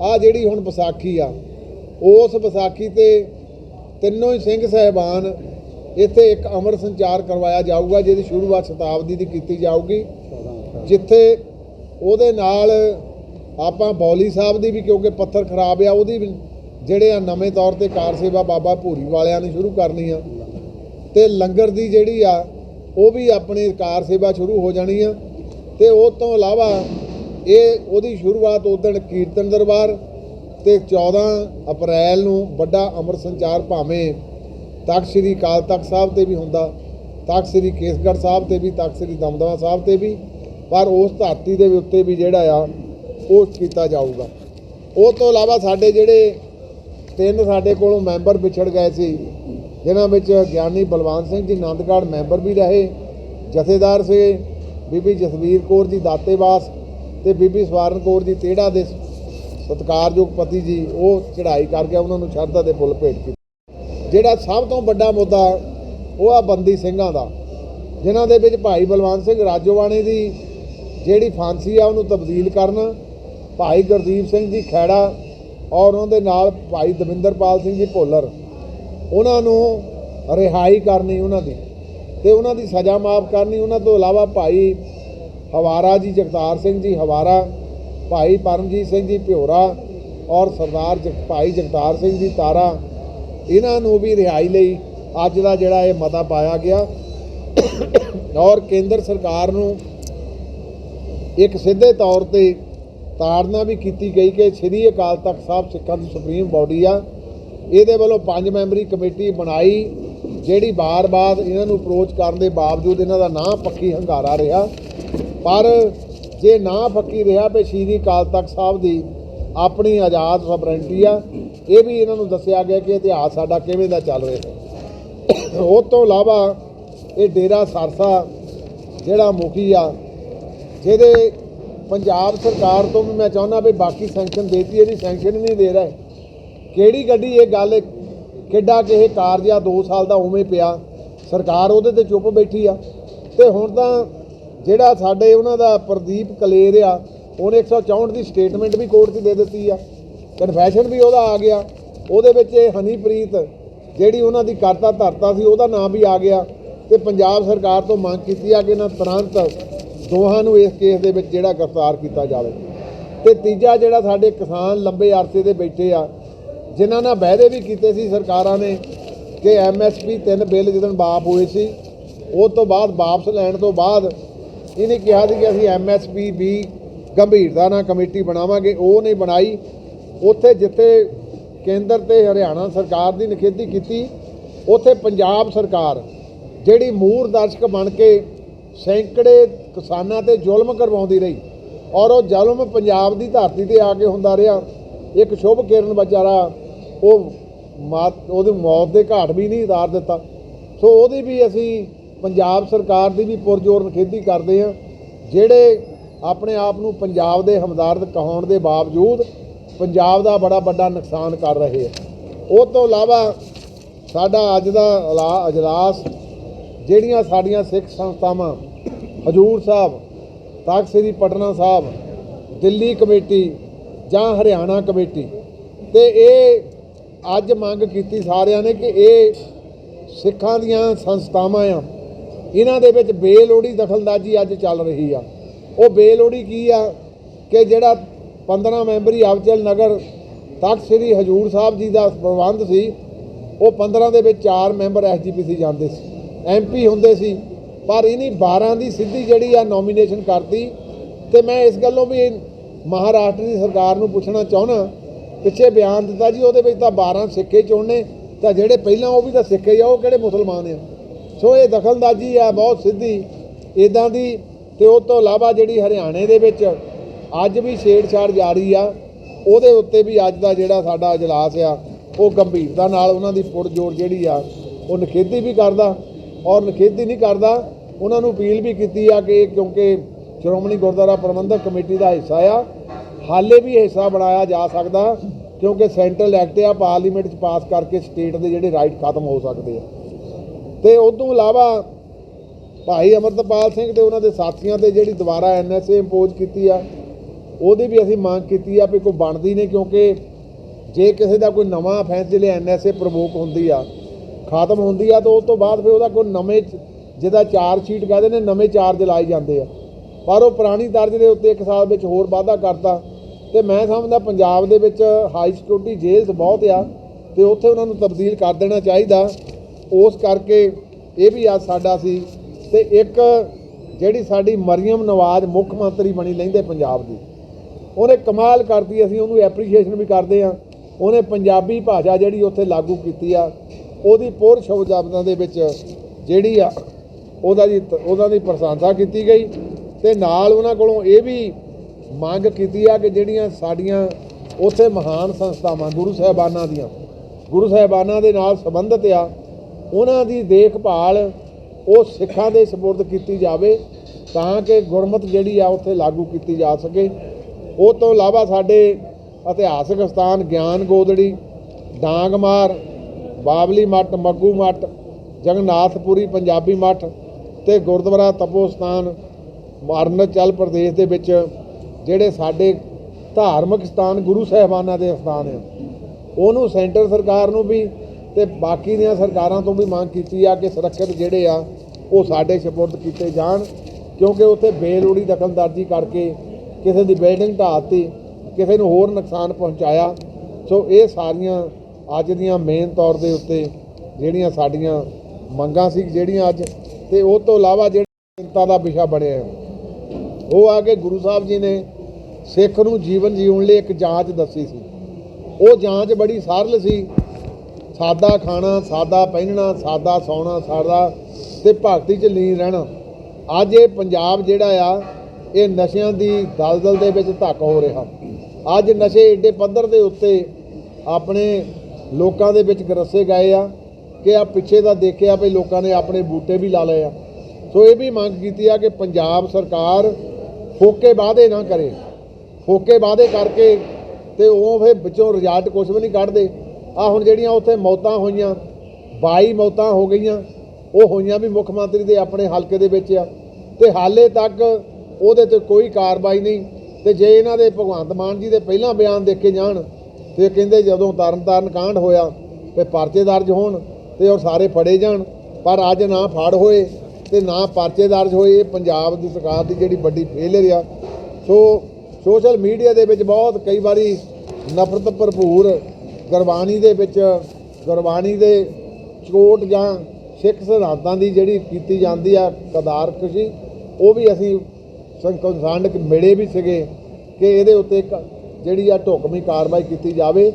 Speaker 1: ਆ ਜਿਹੜੀ ਹੁਣ ਵਿਸਾਖੀ ਆ, ਉਸ ਵਿਸਾਖੀ ਤੇ ਤਿੰਨੋਂ ਹੀ ਸਿੰਘ ਸਹਿਬਾਨ ਇੱਥੇ ਇੱਕ ਅਮਰ ਸੰਚਾਰ ਕਰਵਾਇਆ ਜਾਊਗਾ, ਜਿਹਦੀ ਸ਼ੁਰੂਆਤ ਸ਼ਤਾਬਦੀ ਦੀ ਕੀਤੀ ਜਾਊਗੀ, ਜਿੱਥੇ ਉਹਦੇ ਨਾਲ ਆਪਾਂ ਬੌਲੀ ਸਾਹਿਬ ਦੀ ਵੀ, ਕਿਉਂਕਿ ਪੱਥਰ ਖਰਾਬ ਆ, ਉਹਦੀ ਵੀ ਜਿਹੜੇ ਆ ਨਵੇਂ ਤੌਰ ਤੇ ਕਾਰ ਸੇਵਾ ਬਾਬਾ ਭੂਰੀ ਵਾਲਿਆਂ ਨੇ ਸ਼ੁਰੂ ਕਰਨੀ ਆ। ਤੇ ਲੰਗਰ ਦੀ ਜਿਹੜੀ ਆ ਉਹ ਵੀ ਆਪਣੀ ਕਾਰ ਸੇਵਾ ਸ਼ੁਰੂ ਹੋ ਜਾਣੀ ਆ। ਤੇ ਉਹ ਤੋਂ ਇਲਾਵਾ ਇਹ ਉਹਦੀ ਸ਼ੁਰੂਆਤ ਉਸ ਦਿਨ ਕੀਰਤਨ ਦਰਬਾਰ ਤੇ 14 ਅਪ੍ਰੈਲ ਨੂੰ ਵੱਡਾ ਅਮਰ ਸੰਚਾਰ ਭਾਵੇਂ ਤਖਤ ਸ੍ਰੀ ਅਕਾਲ ਤਖਤ ਸਾਹਿਬ ਤੇ ਵੀ ਹੁੰਦਾ, ਤਖਤ ਸ੍ਰੀ ਕੇਸਗੜ੍ਹ ਸਾਹਿਬ ਤੇ ਵੀ, ਤਖਤ ਸ੍ਰੀ ਦਮਦਮਾ ਸਾਹਿਬ ਤੇ ਵੀ, ਪਰ ਉਸ ਧਰਤੀ ਦੇ ਉੱਤੇ ਵੀ ਜਿਹੜਾ ਆ, ਉਹ ਕੀਤਾ ਜਾਊਗਾ। ਉਹ ਤੋਂ ਇਲਾਵਾ ਸਾਡੇ ਜਿਹੜੇ ਤਿੰਨ ਸਾਡੇ ਕੋਲੋਂ ਮੈਂਬਰ ਵਿਛੜ ਗਏ ਸੀ ਜਿਨ੍ਹਾਂ ਵਿੱਚ ਗਿਆਨੀ ਬਲਵੰਤ ਸਿੰਘ ਜੀ ਆਨੰਦਗੜ੍ਹ ਮੈਂਬਰ ਵੀ ਰਹੇ, ਜਥੇਦਾਰ ਸੀ, ਬੀਬੀ ਜਸਵੀਰ ਕੌਰ ਜੀ ਦਾਤੇਵਾਸ ਤੇ ਬੀਬੀ ਸਵਾਰਨ ਕੌਰ ਜੀ ਤੇੜਾ ਦੇ ਸਤਿਕਾਰਯੋਗ ਪਤੀ ਜੀ, ਉਹ ਚੜ੍ਹਾਈ ਕਰਕੇ ਉਹਨਾਂ ਨੂੰ ਸ਼ਰਧਾ ਦੇ ਫੁੱਲ ਭੇਟ ਕੀਤੇ। ਜਿਹੜਾ ਸਭ ਤੋਂ ਵੱਡਾ ਮੁੱਦਾ ਉਹ ਆ ਬੰਦੀ ਸਿੰਘਾਂ ਦਾ, ਜਿਨ੍ਹਾਂ ਦੇ ਵਿੱਚ ਭਾਈ ਬਲਵੰਤ ਸਿੰਘ ਰਾਜੋਵਾਣੇ ਦੀ ਜਿਹੜੀ ਫਾਂਸੀ ਆ, ਉਹਨੂੰ ਤਬਦੀਲ ਕਰਨ, ਭਾਈ ਗੁਰਦੀਪ ਸਿੰਘ ਜੀ ਖੈੜਾ ਔਰ ਉਹਨਾਂ ਦੇ ਨਾਲ ਭਾਈ ਦਵਿੰਦਰਪਾਲ ਸਿੰਘ ਜੀ ਭੋਲਰ। ਉਹਨਾਂ ਨੂੰ ਰਿਹਾਈ ਕਰਨੀ ਉਹਨਾਂ ਦੀ ਤੇ ਉਹਨਾਂ ਦੀ ਸਜ਼ਾ ਮਾਫ ਕਰਨੀ। ਉਹਨਾਂ ਤੋਂ ਇਲਾਵਾ ਭਾਈ ਹਵਾਰਾ ਜੀ, ਜਗਤਾਰ ਸਿੰਘ ਜੀ ਹਵਾਰਾ, ਭਾਈ ਪਰਮਜੀਤ ਸਿੰਘ ਜੀ ਭਿਓਰਾ ਔਰ ਸਰਦਾਰ ਜਗ- ਭਾਈ ਜਗਤਾਰ ਸਿੰਘ ਜੀ ਤਾਰਾ, ਇਹਨਾਂ ਨੂੰ ਵੀ ਰਿਹਾਈ ਲਈ ਅੱਜ ਦਾ ਜਿਹੜਾ ਇਹ ਮਤਾ ਪਾਇਆ ਗਿਆ। ਔਰ ਕੇਂਦਰ ਸਰਕਾਰ ਨੂੰ ਇੱਕ ਸਿੱਧੇ ਤੌਰ ਤੇ ਤਾੜਨਾ ਵੀ ਕੀਤੀ ਗਈ ਕਿ ਸ੍ਰੀ ਅਕਾਲ ਤਖਤ ਸਾਹਿਬ ਸਿੱਖਾਂ ਦੀ ਸੁਪਰੀਮ ਬਾਡੀ ਆ। ਇਹਦੇ ਵੱਲੋਂ ਪੰਜ ਮੈਂਬਰੀ ਕਮੇਟੀ ਬਣਾਈ, ਜਿਹੜੀ ਬਾਰ-ਬਾਰ ਇਹਨਾਂ ਨੂੰ ਅਪਰੋਚ ਕਰਨ ਦੇ ਬਾਵਜੂਦ ਇਹਨਾਂ ਦਾ ਨਾਂ ਪੱਕੀ ਹੰਗਾਰਾ ਰਿਹਾ। ਪਰ ਜੇ ਨਾਂ ਪੱਕੀ ਰਿਹਾ ਵੀ ਸ੍ਰੀ ਅਕਾਲ ਤਖਤ ਸਾਹਿਬ ਦੀ ਆਪਣੀ ਆਜ਼ਾਦ ਸਬਰੈਂਟੀ ਆ, ਇਹ ਵੀ ਇਹਨਾਂ ਨੂੰ ਦੱਸਿਆ ਗਿਆ ਕਿ ਇਤਿਹਾਸ ਸਾਡਾ ਕਿਵੇਂ ਦਾ ਚੱਲ ਰਿਹਾ। ਉਹ ਤੋਂ ਇਲਾਵਾ ਇਹ ਡੇਰਾ ਸਰਸਾ ਜਿਹੜਾ ਮੁਖੀ ਆ, ਜਿਹਦੇ ਪੰਜਾਬ ਸਰਕਾਰ ਤੋਂ ਵੀ ਮੈਂ ਚਾਹੁੰਦਾ ਵੀ ਬਾਕੀ ਸੈਂਕਸ਼ਨ ਦੇਤੀ, ਇਹਦੀ ਸੈਂਕਸ਼ਨ ਹੀ ਨਹੀਂ ਦੇ ਰਹੇ। ਕਿਹੜੀ ਗੱਡੀ, ਇਹ ਗੱਲ ਕਿੱਡਾ ਕਿ ਇਹ ਕਾਰਜ ਆ 2 ਸਾਲ ਦਾ ਉਵੇਂ ਪਿਆ। ਸਰਕਾਰ ਉਹਦੇ ਤੇ ਚੁੱਪ ਬੈਠੀ ਆ। ਤੇ ਹੁਣ ਤਾਂ ਜਿਹੜਾ ਸਾਡੇ ਉਹਨਾਂ ਦਾ ਪ੍ਰਦੀਪ ਕਲੇਰ ਆ, ਉਹਨੇ 164 ਦੀ ਸਟੇਟਮੈਂਟ ਵੀ ਕੋਰਟ 'ਚ ਦੇ ਦਿੱਤੀ ਆ। ਕਨਫੈਸ਼ਨ ਵੀ ਉਹਦਾ ਆ ਗਿਆ। ਉਹਦੇ ਵਿੱਚ ਇਹ ਹਨੀਪ੍ਰੀਤ, ਜਿਹੜੀ ਉਹਨਾਂ ਦੀ ਕਰਤਾ ਧਰਤਾ ਸੀ, ਉਹਦਾ ਨਾਮ ਵੀ ਆ ਗਿਆ। ਤੇ ਪੰਜਾਬ ਸਰਕਾਰ ਤੋਂ ਮੰਗ ਕੀਤੀ ਆ ਕਿ ਇਹਨਾਂ ਤੁਰੰਤ ਦੋਹਾਂ ਨੂੰ ਇਸ ਕੇਸ ਦੇ ਵਿੱਚ ਜਿਹੜਾ ਗ੍ਰਿਫਤਾਰ ਕੀਤਾ ਜਾਵੇ। ਤੇ ਤੀਜਾ ਜਿਹੜਾ ਸਾਡੇ ਕਿਸਾਨ ਲੰਬੇ ਅਰਸੇ ਦੇ ਬੈਠੇ ਆ ਜਿਨ੍ਹਾਂ ਨਾਲ ਵਾਅਦੇ ਵੀ ਕੀਤੇ ਸੀ ਸਰਕਾਰਾਂ ਨੇ ਕਿ ਐਮਐਸਪੀ ਤਿੰਨ ਬਿੱਲ ਜਦੋਂ ਵਾਪ ਹੋਏ ਸੀ, ਉਹ ਤੋਂ ਬਾਅਦ ਵਾਪਸ ਲੈਣ ਤੋਂ ਬਾਅਦ ਇਹਨੇ ਕਿਹਾ ਸੀ ਕਿ ਅਸੀਂ ਐਮਐਸਪੀ ਵੀ ਗੰਭੀਰਤਾ ਨਾਲ ਕਮੇਟੀ ਬਣਾਵਾਂਗੇ, ਉਹ ਨਹੀਂ ਬਣਾਈ। ਉੱਥੇ ਜਿੱਥੇ ਕੇਂਦਰ ਤੇ ਹਰਿਆਣਾ ਸਰਕਾਰ ਦੀ ਨਿਖੇਧੀ ਕੀਤੀ, ਉੱਥੇ ਪੰਜਾਬ ਸਰਕਾਰ ਜਿਹੜੀ ਮੂਰ ਦਰਸ਼ਕ ਬਣ ਕੇ ਸੈਂਕੜੇ ਕਿਸਾਨਾਂ ਤੇ ਜ਼ੁਲਮ ਕਰਵਾਉਂਦੀ ਰਹੀ ਔਰ ਉਹ ਜ਼ੁਲਮ ਪੰਜਾਬ ਦੀ ਧਰਤੀ ਤੇ ਆ ਕੇ ਹੁੰਦਾ ਰਿਹਾ। ਇੱਕ ਸ਼ੁਭ ਕਿਰਨ ਵਿਚਾਰਾ ਉਹ ਮਾਤ ਉਹਦੀ ਮੌਤ ਦੇ ਘਾਟ ਵੀ ਨਹੀਂ ਉਤਾਰ ਦਿੱਤਾ। ਸੋ ਉਹਦੀ ਵੀ ਅਸੀਂ ਪੰਜਾਬ ਸਰਕਾਰ ਦੀ ਵੀ ਪੁਰਜੋਰ ਨਿਖੇਧੀ ਕਰਦੇ ਹਾਂ। ਜਿਹੜੇ ਆਪਣੇ ਆਪ ਨੂੰ ਪੰਜਾਬ ਦੇ ਹਮਦਰਦ ਕਹਾਉਣ ਦੇ ਬਾਵਜੂਦ ਪੰਜਾਬ ਦਾ ਬੜਾ ਵੱਡਾ ਨੁਕਸਾਨ ਕਰ ਰਹੇ ਆ। ਉਹ ਤੋਂ ਇਲਾਵਾ ਸਾਡਾ ਅੱਜ ਦਾ ਇਲਾ- ਅਜਲਾਸ, ਜਿਹੜੀਆਂ ਸਾਡੀਆਂ ਸਿੱਖ ਸੰਸਥਾਵਾਂ, ਹਜੂਰ ਸਾਹਿਬ, ਤਖਤ ਸ੍ਰੀ ਪਟਨਾ ਸਾਹਿਬ, ਦਿੱਲੀ ਕਮੇਟੀ ਜਾਂ ਹਰਿਆਣਾ ਕਮੇਟੀ, ਤੇ ਇਹ ਅੱਜ ਮੰਗ ਕੀਤੀ ਸਾਰਿਆਂ ਨੇ ਕਿ ਇਹ ਸਿੱਖਾਂ ਦੀਆਂ ਸੰਸਥਾਵਾਂ ਆ। ਇਹਨਾਂ ਦੇ ਵਿੱਚ ਬੇਲੋੜੀ ਦਖਲਅੰਦਾਜ਼ੀ ਅੱਜ ਚੱਲ ਰਹੀ ਆ। ਉਹ ਬੇਲੋੜੀ ਕੀ ਆ ਕਿ ਜਿਹੜਾ 15 ਮੈਂਬਰੀ ਅਵਚਲ ਨਗਰ ਤਖਤ ਸ੍ਰੀ ਹਜੂਰ ਸਾਹਿਬ ਜੀ ਦਾ ਪ੍ਰਬੰਧ ਸੀ, ਉਹ 15 ਦੇ ਵਿੱਚ 4 ਮੈਂਬਰ ਐਸਜੀਪੀਸੀ ਜਾਂਦੇ ਸੀ ਐਮਪੀ ਹੁੰਦੇ ਸੀ। ਪਰ ਇਹਨੀ 12 ਦੀ ਸਿੱਧੀ ਜਿਹੜੀ ਆ ਨੋਮੀਨੇਸ਼ਨ ਕਰਤੀ, ਤੇ ਮੈਂ ਇਸ ਗੱਲੋਂ ਵੀ ਮਹਾਰਾਸ਼ਟਰ ਦੀ ਸਰਕਾਰ ਨੂੰ ਪੁੱਛਣਾ ਚਾਹੁੰਦਾ ਪਿੱਛੇ ਬਿਆਨ ਦਿੱਤਾ ਜੀ, ਉਹਦੇ ਵਿੱਚ ਤਾਂ 12 ਸਿੱਖੇ ਚੁਣਨੇ, ਤਾਂ ਜਿਹੜੇ ਪਹਿਲਾਂ ਉਹ ਵੀ ਤਾਂ ਸਿੱਖੇ ਆ, ਉਹ ਕਿਹੜੇ ਮੁਸਲਮਾਨ ਆ? ਸੋ ਇਹ ਦਖਲਅੰਦਾਜ਼ੀ ਆ, ਬਹੁਤ ਸਿੱਧੀ। ਇਦਾਂ ਦੀ ਤੇ ਉਹ ਤੋਂ ਇਲਾਵਾ ਜਿਹੜੀ ਹਰਿਆਣੇ ਦੇ ਵਿੱਚ ਅੱਜ ਵੀ ਛੇੜਛਾੜ ਜਾਰੀ ਆ, ਉਹਦੇ ਉੱਤੇ ਵੀ ਅੱਜ ਦਾ ਜਿਹੜਾ ਸਾਡਾ ਇਜਲਾਸ ਆ, ਉਹ ਗੰਭੀਰਤਾ ਨਾਲ ਉਹਨਾਂ ਦੀ ਪੁਰਜੋਰ ਜਿਹੜੀ ਆ, ਉਹ ਨਿਖੇਧੀ ਵੀ ਕਰਦਾ ਔਰ ਨਿਖੇਧੀ ਨਹੀਂ ਕਰਦਾ, ਉਹਨਾਂ ਨੂੰ ਅਪੀਲ ਵੀ ਕੀਤੀ ਆ ਕਿ ਕਿਉਂਕਿ ਸ਼੍ਰੋਮਣੀ ਗੁਰਦੁਆਰਾ ਪ੍ਰਬੰਧਕ ਕਮੇਟੀ ਦਾ ਹਿੱਸਾ ਆ ਹਾਲੇ ਵੀ ਹਿੱਸਾ ਬਣਾਇਆ ਜਾ ਸਕਦਾ, ਕਿਉਂਕਿ ਸੈਂਟਰਲ ਐਕਟ ਆ, ਪਾਰਲੀਮੈਂਟ 'ਚ ਪਾਸ ਕਰਕੇ ਸਟੇਟ ਦੇ ਜਿਹੜੇ ਰਾਈਟ ਖਤਮ ਹੋ ਸਕਦੇ ਆ। ਤੇ ਉਸ ਤੋਂ ਇਲਾਵਾ ਭਾਈ ਅਮਰਤਪਾਲ ਸਿੰਘ ਤੇ ਉਹਨਾਂ ਦੇ ਸਾਥੀਆਂ ਤੇ ਜਿਹੜੀ ਦੁਬਾਰਾ ਐਨਐਸਏ ਇੰਪੋਜ਼ ਕੀਤੀ ਆ, ਉਹਦੀ ਵੀ ਅਸੀਂ ਮੰਗ ਕੀਤੀ ਆ ਵੀ ਕੋਈ ਬਣਦੀ ਨਹੀਂ, ਕਿਉਂਕਿ ਜੇ ਕਿਸੇ ਦਾ ਕੋਈ ਨਵਾਂ ਅਫੈਂਸ ਜਿਹੜੇ ਐਨਐਸਏ ਪ੍ਰਵੋਕ ਹੁੰਦੀ ਆ, ਖਤਮ ਹੁੰਦੀ ਆ, ਤਾਂ ਉਸ ਤੋਂ ਬਾਅਦ ਫਿਰ ਉਹਦਾ ਕੋਈ ਨਵੇਂ ਜਿਹਦਾ ਚਾਰਜ ਸ਼ੀਟ ਕਹਿੰਦੇ ਨੇ, ਨਵੇਂ ਚਾਰਜ ਲਾਏ ਜਾਂਦੇ ਆ। ਪਰ ਉਹ ਪੁਰਾਣੀ ਦਰਜ ਦੇ ਉੱਤੇ ਇੱਕ ਸਾਲ ਵਿੱਚ ਹੋਰ ਵਾਧਾ ਕਰਤਾ ਤੇ ਮੈਂ ਸਮਝਦਾ ਪੰਜਾਬ ਦੇ ਵਿੱਚ ਹਾਈ ਸਿਕਿਉਰਿਟੀ ਜੇਲ੍ਹ ਬਹੁਤ ਆ ਤੇ ਉੱਥੇ ਉਹਨਾਂ ਨੂੰ ਤਬਦੀਲ ਕਰ ਦੇਣਾ ਚਾਹੀਦਾ। ਉਸ ਕਰਕੇ ਇਹ ਵੀ ਅੱਜ ਸਾਡਾ ਸੀ ਤੇ ਇੱਕ ਜਿਹੜੀ ਸਾਡੀ ਮਰੀਮ ਨਵਾਜ਼ ਮੁੱਖ ਮੰਤਰੀ ਬਣੀ ਲੈਂਦੇ ਪੰਜਾਬ ਦੀ। ਉਹਨੇ ਕਮਾਲ ਕਰਤੀ, ਅਸੀਂ ਉਹਨੂੰ ਐਪਰੀਸ਼ੀਏਸ਼ਨ ਵੀ ਕਰਦੇ ਆ ਉਹਨੇ ਪੰਜਾਬੀ ਭਾਸ਼ਾ ਜਿਹੜੀ ਉੱਥੇ ਲਾਗੂ ਕੀਤੀ ਆ, ਉਹਦੀ ਪੁਰ ਸ਼ਬਦਾਂ ਦੇ ਵਿੱਚ ਜਿਹੜੀ ਆ, ਉਹਦਾ ਜੀ ਉਹਨਾਂ ਦੀ ਪ੍ਰਸ਼ੰਸਾ ਕੀਤੀ ਗਈ ਤੇ ਨਾਲ ਉਹਨਾਂ ਕੋਲੋਂ ਇਹ ਵੀ ਮੰਗ ਕੀਤੀ ਆ ਕਿ ਜਿਹੜੀਆਂ ਸਾਡੀਆਂ ਉੱਥੇ ਮਹਾਨ ਸੰਸਥਾਵਾਂ ਗੁਰੂ ਸਾਹਿਬਾਨਾਂ ਦੀਆਂ, ਗੁਰੂ ਸਾਹਿਬਾਨਾਂ ਦੇ ਨਾਲ ਸੰਬੰਧਿਤ ਆ, ਉਹਨਾਂ ਦੀ ਦੇਖਭਾਲ ਉਹ ਸਿੱਖਾਂ ਦੇ ਸਪੁਰਦ ਕੀਤੀ ਜਾਵੇ ਤਾਂ ਕਿ ਗੁਰਮਤ ਜਿਹੜੀ ਆ ਉੱਥੇ ਲਾਗੂ ਕੀਤੀ ਜਾ ਸਕੇ। ਉਹ ਤੋਂ ਇਲਾਵਾ ਸਾਡੇ ਇਤਿਹਾਸਕ ਸਥਾਨ ਗਿਆਨ ਗੋਦੜੀ, ਡਾਂਗਮਾਰ, ਬਾਬਲੀ ਮੱਟ ਮੱਗੂ ਮੱਟ ਜਗਨਾਥਪੁਰੀ ਪੰਜਾਬੀ ਮੱਠ ਤੇ ਗੁਰਦੁਆਰਾ ਤਪੋ ਸਥਾਨ, ਅਰੁਣਾਚਲ ਪ੍ਰਦੇਸ਼ ਦੇ ਵਿੱਚ ਜਿਹੜੇ ਸਾਡੇ ਧਾਰਮਿਕ ਸਥਾਨ ਗੁਰੂ ਸਾਹਿਬਾਨਾਂ ਦੇ ਸਥਾਨ ਆ ਉਹਨੂੰ ਸੈਂਟਰ ਸਰਕਾਰ ਨੂੰ ਵੀ ਤੇ ਬਾਕੀ ਦੀਆਂ ਸਰਕਾਰਾਂ ਤੋਂ ਵੀ ਮੰਗ ਕੀਤੀ ਆ ਕਿ ਸੁਰੱਖਿਅਤ ਜਿਹੜੇ ਆ ਉਹ ਸਾਡੇ ਸਪੁਰਦ ਕੀਤੇ ਜਾਣ ਕਿਉਂਕਿ ਉੱਥੇ ਬੇਲੋੜੀ ਦਖਲਅੰਦਾਜ਼ੀ ਕਰਕੇ ਕਿਸੇ ਦੀ ਬਿਲਡਿੰਗ ਢਾਹਤੀ ਕਿਸੇ ਨੂੰ ਹੋਰ ਨੁਕਸਾਨ ਪਹੁੰਚਾਇਆ। ਸੋ ਇਹ ਸਾਰੀਆਂ ਅੱਜ ਦੀਆਂ ਮੇਨ ਤੌਰ ਦੇ ਉੱਤੇ ਜਿਹੜੀਆਂ ਸਾਡੀਆਂ ਮੰਗਾਂ ਸੀ ਜਿਹੜੀਆਂ ਅੱਜ ਤੇ ਉਹ ਤੋਂ ਇਲਾਵਾ ਜਿਹੜਾ ਚਿੰਤਾ ਦਾ ਵਿਸ਼ਾ ਬਣਿਆ ਹੈ, ਉਹ ਆ ਕੇ ਗੁਰੂ ਸਾਹਿਬ ਜੀ ਨੇ ਸਿੱਖ ਨੂੰ ਜੀਵਨ ਜੀਉਣ ਲਈ ਇੱਕ ਜਾਂਚ ਦੱਸੀ ਸੀ। ਉਹ ਜਾਂਚ ਬੜੀ ਸਰਲ ਸੀ। ਸਾਦਾ ਖਾਣਾ, ਸਾਦਾ ਪਹਿਨਣਾ, ਸਾਦਾ ਸੌਣਾ, ਸਾਦਾ ਤੇ ਭਗਤੀ ਚ ਲੀਨ ਰਹਿਣਾ। ਅੱਜ ਇਹ ਪੰਜਾਬ ਜਿਹੜਾ ਆ, ਇਹ ਨਸ਼ਿਆਂ ਦੀ ਦਲਦਲ ਦੇ ਵਿੱਚ ਧੱਕ ਹੋ ਰਿਹਾ। ਅੱਜ ਨਸ਼ੇ ਏਡੇ ਪੱਧਰ ਦੇ ਉੱਤੇ ਆਪਣੇ ਲੋਕਾਂ ਦੇ ਵਿੱਚ ਗਰਸੇ ਗਏ ਆ ਕਿ ਆ ਪਿੱਛੇ ਦਾ ਦੇਖਿਆ ਵੀ ਲੋਕਾਂ ਨੇ ਆਪਣੇ ਬੂਟੇ ਵੀ ਲਾ ਲਏ ਆ। ਸੋ ਇਹ ਵੀ ਮੰਗ ਕੀਤੀ ਆ ਕਿ ਪੰਜਾਬ ਸਰਕਾਰ ਫੋਕੇ ਵਾਅਦੇ ਨਾ ਕਰੇ। ਫੋਕੇ ਵਾਅਦੇ ਕਰਕੇ ਤੇ ਉਹ ਫਿਰ ਵਿੱਚੋਂ ਰਿਜ਼ਲਟ ਕੁਝ ਵੀ ਨਹੀਂ ਕੱਢਦੇ। ਆ ਹੁਣ ਜਿਹੜੀਆਂ ਉੱਥੇ ਮੌਤਾਂ ਹੋਈਆਂ 22 ਮੌਤਾਂ ਹੋ ਗਈਆਂ, ਉਹ ਹੋਈਆਂ ਵੀ ਮੁੱਖ ਮੰਤਰੀ ਦੇ ਆਪਣੇ ਹਲਕੇ ਦੇ ਵਿੱਚ ਆ। ਤੇ ਹਾਲੇ ਤੱਕ ਉਹਦੇ ਤੇ ਕੋਈ ਕਾਰਵਾਈ ਨਹੀਂ। ਤੇ ਜੇ ਇਹਨਾਂ ਦੇ ਭਗਵੰਤ ਮਾਨ ਜੀ ਦੇ ਪਹਿਲਾਂ ਬਿਆਨ ਦੇਖੇ ਜਾਣ, ਤੇ ਕਹਿੰਦੇ ਜਦੋਂ ਤਰਨਤਾਰਨ ਕਾਂਡ ਹੋਇਆ ਤੇ ਪਰਚੇ ਦਰਜ ਹੋਣ ਤੇ ਉਹ ਸਾਰੇ ਫੜੇ ਜਾਣ। ਪਰ ਅੱਜ ਨਾ ਫੜ ਹੋਏ ਤੇ ਨਾ ਪਰਚੇ ਦਰਜ ਹੋਏ, ਇਹ ਪੰਜਾਬ ਦੀ ਸਰਕਾਰ ਦੀ ਜਿਹੜੀ ਵੱਡੀ ਫੇਲਰ ਆ। ਸੋ ਸੋਸ਼ਲ ਮੀਡੀਆ ਦੇ ਵਿੱਚ ਬਹੁਤ ਕਈ ਵਾਰੀ ਨਫ਼ਰਤ ਭਰਪੂਰ ਗੁਰਬਾਣੀ ਦੇ ਵਿੱਚ, ਗੁਰਬਾਣੀ ਦੇ ਚੋਟ ਜਾਂ ਸਿੱਖ ਸਿਧਾਂਤਾਂ ਦੀ ਜਿਹੜੀ ਕੀਤੀ ਜਾਂਦੀ ਆ ਕਦਾਰਕਸ਼ੀ ਉਹ ਵੀ ਅਸੀਂ ਸੰਕੰਸਾਂਡ ਮਿਲੇ ਵੀ ਸੀਗੇ ਕਿ ਇਹਦੇ ਉੱਤੇ ਇੱਕ ਜਿਹੜੀ ਆ ਢੁਕਵੀਂ ਕਾਰਵਾਈ ਕੀਤੀ ਜਾਵੇ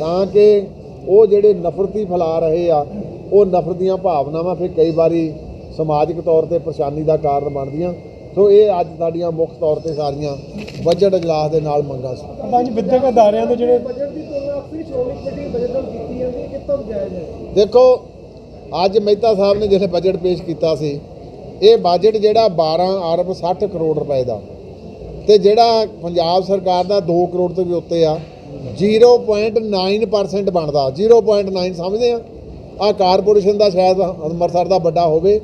Speaker 1: ਤਾਂ ਕਿ ਉਹ ਜਿਹੜੇ ਨਫ਼ਰਤੀ ਫੈਲਾ ਰਹੇ ਆ, ਉਹ ਨਫ਼ਰਤ ਦੀਆਂ ਭਾਵਨਾਵਾਂ ਫਿਰ ਕਈ ਵਾਰੀ ਸਮਾਜਿਕ ਤੌਰ ਤੇ ਪਰੇਸ਼ਾਨੀ ਦਾ ਕਾਰਨ ਬਣਦੀਆਂ। ਸੋ ਇਹ ਅੱਜ ਸਾਡੀਆਂ ਮੁੱਖ ਤੌਰ ਤੇ ਸਾਰੀਆਂ ਬਜਟ ਅਜਲਾਸ ਦੇ ਨਾਲ ਮੰਗਾਂ ਸੀ।
Speaker 2: ਪ੍ਰਧਾਨ ਜੀ ਵਿਦਿਅਕ ਅਦਾਰਿਆਂ ਦੇ ਜਿਹੜੇ
Speaker 3: ਬਜਟ ਦੀ ਤੁਲਨਾ ਫਿਰ ਸ਼੍ਰੋਮਣੀ ਕਮੇਟੀ ਬਜਟ ਨਾਲ ਕੀਤੀ ਜਾਂਦੀ ਹੈ ਕਿੱਥੋਂ ਜਾਇਜ਼ ਹੈ
Speaker 1: ਦੇਖੋ ਅੱਜ ਮਹਿਤਾ ਸਾਹਿਬ ਨੇ ਜਿਹੜੇ ਬਜਟ ਪੇਸ਼ ਕੀਤਾ ਸੀ ਇਹ ਬਜਟ ਜਿਹੜਾ 12 ਅਰਬ 60 ਕਰੋੜ ਰੁਪਏ ਦਾ। ਤੇ ਜਿਹੜਾ ਪੰਜਾਬ ਸਰਕਾਰ ਦਾ 2 ਕਰੋੜ ਤੋਂ ਵੀ ਉੱਤੇ ਆ 0.9% ਬਣਦਾ। 0.9 ਸਮਝਦੇ ਆ? ਆ ਕਾਰਪੋਰੇਸ਼ਨ ਦਾ ਸ਼ਾਇਦ ਅੰਮ੍ਰਿਤਸਰ ਦਾ ਵੱਡਾ ਹੋਵੇ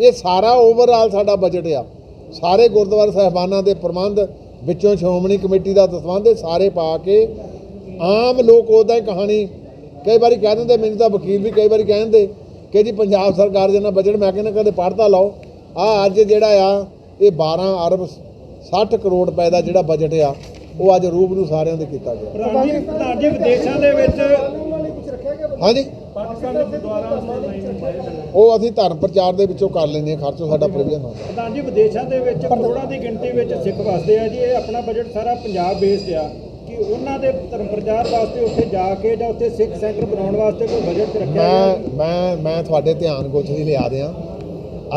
Speaker 1: ਇਹ ਸਾਰਾ ਓਵਰਆਲ ਸਾਡਾ ਬਜਟ ਆ। ਸਾਰੇ ਗੁਰਦੁਆਰਾ ਸਾਹਿਬਾਨਾਂ ਦੇ ਪ੍ਰਬੰਧ ਵਿੱਚੋਂ ਸ਼੍ਰੋਮਣੀ ਕਮੇਟੀ ਦਾ ਦਸਵੰਧ ਇਹ ਸਾਰੇ ਪਾ ਕੇ ਆਮ ਲੋਕ ਉਹਦਾ ਹੀ ਕਹਾਣੀ ਕਈ ਵਾਰੀ ਕਹਿ ਦਿੰਦੇ ਮੈਨੂੰ ਤਾਂ ਵਕੀਲ ਵੀ ਕਈ ਵਾਰੀ ਕਹਿ ਦਿੰਦੇ ਕਿ ਜੀ ਪੰਜਾਬ ਸਰਕਾਰ ਦੇ ਨਾਲ ਬਜਟ ਮੈਂ ਕਹਿੰਦਾ ਕਦੇ ਪੜ੍ਹਦਾ ਲਾਓ। ਆ ਅੱਜ ਜਿਹੜਾ ਆ ਇਹ 12 ਅਰਬ 60 ਕਰੋੜ ਰੁਪਏ ਦਾ ਜਿਹੜਾ ਬਜਟ ਆ ਉਹ ਅੱਜ ਰੂਬਰੂ ਸਾਰਿਆਂ ਦੇ ਕੀਤਾ ਗਿਆ।
Speaker 2: ਪ੍ਰਧਾਨ ਜੀ ਪ੍ਰਧਾਨ ਜੀ ਵਿਦੇਸ਼ਾਂ ਦੇ ਵਿੱਚ
Speaker 1: ਹਾਂਜੀ।
Speaker 2: ਦੇ
Speaker 1: ਉਹ ਅਸੀਂ ਧਰਮ ਪ੍ਰਚਾਰ ਦੇ ਵਿੱਚੋਂ ਕਰ ਲੈਂਦੇ ਹਾਂ ਖਰਚੋ ਸਾਡਾ ਪ੍ਰੋਵੀਜ਼ਨ ਹੁੰਦਾ।
Speaker 2: ਪ੍ਰਧਾਨ ਜੀ ਵਿਦੇਸ਼ਾਂ ਦੇ ਵਿੱਚ ਕਰੋੜਾਂ ਦੀ ਗਿਣਤੀ ਵਿੱਚ ਸਿੱਖ ਵਸਦੇ ਆ ਜੀ ਇਹ ਆਪਣਾ ਬਜਟ ਸਾਰਾ ਪੰਜਾਬ ਬੇਸਡ ਆ। ਕਿ ਉਹਨਾਂ ਦੇ ਧਰਮ ਪ੍ਰਚਾਰ ਵਾਸਤੇ ਉੱਥੇ ਜਾ ਕੇ ਜਾਂ ਉੱਥੇ ਸਿੱਖ ਸੈਂਟਰ ਬਣਾਉਣ ਵਾਸਤੇ ਕੋਈ ਬਜਟ ਰੱਖਿਆ
Speaker 1: ਮੈਂ ਮੈਂ ਮੈਂ ਤੁਹਾਡੇ ਧਿਆਨ ਗੋਚ ਲਈ ਲਿਆ ਦਿਆਂ।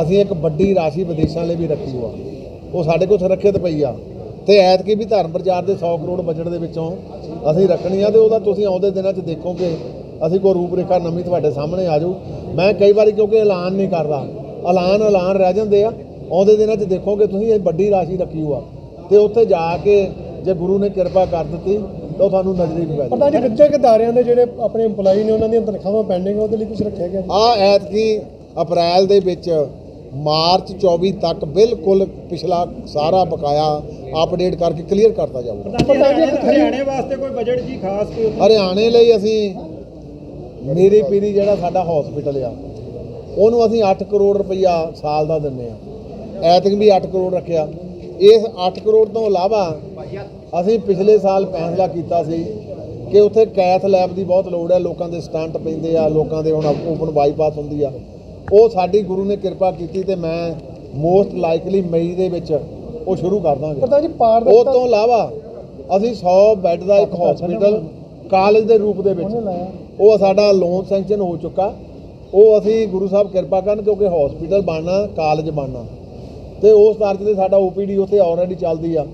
Speaker 1: ਅਸੀਂ ਇੱਕ ਵੱਡੀ ਰਾਸ਼ੀ ਵਿਦੇਸ਼ਾਂ ਲਈ ਵੀ ਰੱਖੀ ਹੋਆ। ਉਹ ਸਾਡੇ ਕੋਲ ਸੁਰੱਖਿਅਤ ਪਈ ਆ। ਤੇ ਐਤਕੀ ਵੀ ਧਰਮ ਪ੍ਰਚਾਰ ਦੇ 100 ਕਰੋੜ ਬਜਟ ਦੇ ਵਿੱਚੋਂ ਅਸੀਂ ਰੱਖਣੀ ਆ ਤੇ ਉਹਦਾ ਤੁਸੀਂ ਆਉਂਦੇ ਦਿਨਾਂ 'ਚ ਦੇਖੋਗੇ ਅਸੀਂ ਕੋਈ ਰੂਪਰੇਖਾ ਨਵੀਂ ਤੁਹਾਡੇ ਸਾਹਮਣੇ ਆ ਜਾਊ। ਮੈਂ ਕਈ ਵਾਰੀ ਕਿਉਂਕਿ ਐਲਾਨ ਨਹੀਂ ਕਰਦਾ ਐਲਾਨ ਐਲਾਨ ਰਹਿ ਜਾਂਦੇ ਆ। ਆਉਂਦੇ ਦਿਨਾਂ 'ਚ ਦੇਖੋਗੇ ਤੁਸੀਂ ਇਹ ਵੱਡੀ ਰਾਸ਼ੀ ਰੱਖੀ ਹੋਆ। ਤੇ ਉੱਥੇ ਜਾ ਕੇ ਜੇ ਗੁਰੂ ਨੇ ਕਿਰਪਾ ਕਰ ਦਿੱਤੀ ਤਾਂ ਉਹ ਤੁਹਾਨੂੰ ਨਜ਼ਰੀ ਵੀ ਪੈ
Speaker 2: ਪ੍ਰਧਾਨ ਜੀ ਵਿਦਿਅਕ ਅਦਾਰਿਆਂ ਦੇ ਜਿਹੜੇ ਆਪਣੇ EMPLOYE ਨੇ ਉਹਨਾਂ ਦੀਆਂ ਤਨਖਾਹਾਂ ਪੈਂਡਿੰਗ ਉਹਦੇ ਲਈ ਕੁਝ ਰੱਖਿਆ ਗਿਆ?
Speaker 1: ਆ ਐਤਕੀ ਅਪ੍ਰੈਲ ਦੇ ਵਿੱਚ ਮਾਰਚ 24 ਤੱਕ ਬਿਲਕੁਲ ਪਿਛਲਾ ਸਾਰਾ ਬਕਾਇਆ ਅਪਡੇਟ ਕਰਕੇ ਕਲੀਅਰ ਕਰਤਾ ਜਾਊਗਾ।
Speaker 2: ਹਰਿਆਣੇ ਵਾਸਤੇ ਕੋਈ ਬਜਟ ਜੀ ਖਾਸ ਕੋਈ
Speaker 1: ਹਰਿਆਣੇ ਲਈ ਅਸੀਂ ਮੇਰੀ ਪੀਰੀ ਜਿਹੜਾ ਸਾਡਾ ਹਸਪੀਟਲ ਆ ਉਹਨੂੰ ਅਸੀਂ 8 ਕਰੋੜ ਰੁਪਈਆ ਸਾਲ ਦਾ ਦਿੰਨੇ ਆ। ਐਤਕ ਵੀ 8 ਕਰੋੜ ਰੱਖਿਆ। ਇਸ 8 ਕਰੋੜ ਤੋਂ ਇਲਾਵਾ ਅਸੀਂ ਪਿਛਲੇ ਸਾਲ ਫੈਸਲਾ ਕੀਤਾ ਸੀ ਕਿ ਉੱਥੇ ਕੈਥ ਲੈਬ ਦੀ ਬਹੁਤ ਲੋੜ ਹੈ। ਲੋਕਾਂ ਦੇ ਸਟੰਟ ਪੈਂਦੇ ਆ ਲੋਕਾਂ ਦੇ ਹੁਣ ਓਪਨ ਬਾਈਪਾਸ ਹੁੰਦੀ ਆ। ਉਹ ਸਾਡੀ ਗੁਰੂ ਨੇ ਕਿਰਪਾ ਕੀਤੀ ਤੇ ਮੈਂ ਮੋਸਟ ਲਾਈਕਲੀ ਮਈ ਦੇ ਵਿੱਚ ਉਹ ਸ਼ੁਰੂ ਕਰ ਦਾਂਗੇ।
Speaker 2: ਪ੍ਰਧਾਨ ਜੀ
Speaker 1: ਉਹ
Speaker 2: ਪਾਰਦਰਸ਼ਤਾ
Speaker 1: ਤੋਂ ਇਲਾਵਾ ਅਸੀਂ 100 ਬੈੱਡ ਦਾ ਇੱਕ ਹਸਪੀਟਲ ਕਾਲਜ ਦੇ ਰੂਪ ਦੇ ਵਿੱਚ ਉਹ ਸਾਡਾ ਲੋਨ ਸੈਂਕਸ਼ਨ ਹੋ ਚੁੱਕਾ। ਉਹ ਅਸੀਂ ਗੁਰੂ ਸਾਹਿਬ ਕਿਰਪਾ ਕਰਨ ਕਿਉਂਕਿ ਹਸਪੀਟਲ ਬਣਨਾ ਕਾਲਜ ਬਣਨਾ। ਤੇ ਉਸ ਤਰ੍ਹਾਂ ਦੇ ਸਾਡਾ ਓਪੀਡੀ ਉੱਥੇ ਆਲਰੇਡੀ ਚੱਲਦੀ ਆ।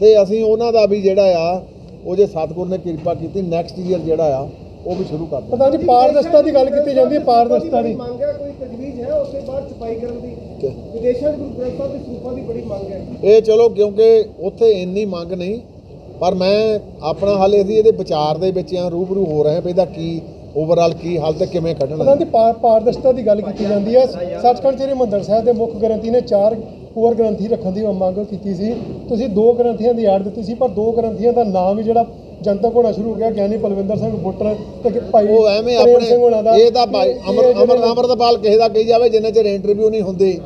Speaker 1: ਤੇ ਅਸੀਂ ਉਹਨਾਂ ਦਾ ਵੀ ਜਿਹੜਾ ਆ ਉਹ ਜੇ ਸਤਿਗੁਰ ਨੇ ਕਿਰਪਾ ਕੀਤੀ ਨੈਕਸਟ ਈਅਰ ਜਿਹੜਾ ਆ ਉਹ ਵੀ ਸ਼ੁਰੂ ਕਰ
Speaker 2: ਪ੍ਰਧਾਨ ਜੀ ਪਾਰਦਰਸ਼ਤਾ ਦੀ ਗੱਲ ਕੀਤੀ ਜਾਂਦੀ ਹੈ ਪਾਰਦਰਸ਼ਤਾ ਦੀ।
Speaker 3: ਮੰਗ ਹੈ ਕੋਈ ਤਜਵੀਜ਼ ਹੈ ਉਸੇ ਬਾਅਦ ਛਪਾਈ ਕਰਨ ਦੀ। ਵਿਦੇਸ਼ਾਂ 'ਚ ਗੁਰੂ ਗ੍ਰੰਥ ਸਾਹਿਬ ਦੀ ਸਰੂਪਾਂ ਦੀ ਬੜੀ ਮੰਗ ਹੈ।
Speaker 1: ਇਹ ਚਲੋ ਕਿਉਂਕਿ ਉੱਥੇ ਇੰਨੀ ਮੰਗ ਨਹੀਂ ਪਰ ਮੈਂ ਆਪਣਾ ਹਾਲੇ ਅਸੀਂ ਇਹਦੇ ਵਿਚਾਰ ਦੇ ਵਿੱਚ ਆ ਰੂਬਰੂ ਹੋ ਰਹੇ ਹਾਂ ਵੀ ਇਹਦਾ ਕੀ ਓਵਰਆਲ ਕੀ ਹਾਲ ਤੇ ਕਿਵੇਂ ਕੱਢਣਾ।
Speaker 2: ਜੀ ਪਾਰ- ਪਾਰਦਰਸ਼ਤਾ ਦੀ ਗੱਲ ਕੀਤੀ ਜਾਂਦੀ ਹੈ। ਸੱਚਖੰਡ ਸ੍ਰੀ ਹਰਿਮੰਦਰ ਸਾਹਿਬ ਦੇ ਮੁੱਖ ਗ੍ਰੰਥੀ ਨੇ ਚਾਰ ਹੋਰ ਗ੍ਰੰਥੀ ਰੱਖਣ ਦੀ ਮੰਗ ਕੀਤੀ ਸੀ। ਤੁਸੀਂ ਦੋ ਗ੍ਰੰਥੀਆਂ ਦੀ ਐਡ ਦਿੱਤੀ ਸੀ ਪਰ ਦੋ ਗ੍ਰੰਥੀਆਂ ਦਾ ਨਾਮ ਹੀ ਜਿਹੜਾ ਜਨਤਕ ਹੋਣਾ ਸ਼ੁਰੂ ਹੋ ਗਿਆ ਗਿਆਨੀ ਪਲਵਿੰਦਰ ਸਿੰਘ ਬੁੱਟਰ ਤੇ ਭਾਈ
Speaker 1: ਉਹ ਐਵੇਂ
Speaker 2: ਦਾ
Speaker 1: ਆਪਣੇ ਇਹ ਤਾਂ ਭਾਈ
Speaker 2: ਇਹ
Speaker 1: ਅਮਰ
Speaker 2: ਜਿਹੜੇ
Speaker 1: ਅਮਰ ਅਮਰਤਪਾਲ ਕਿਸੇ ਦਾ ਕਹੀ ਜਾਵੇ ਜਿੰਨੇ ਚਿਰ ਇੰਟਰਵਿਊ ਨਹੀਂ ਹੁੰਦੀ।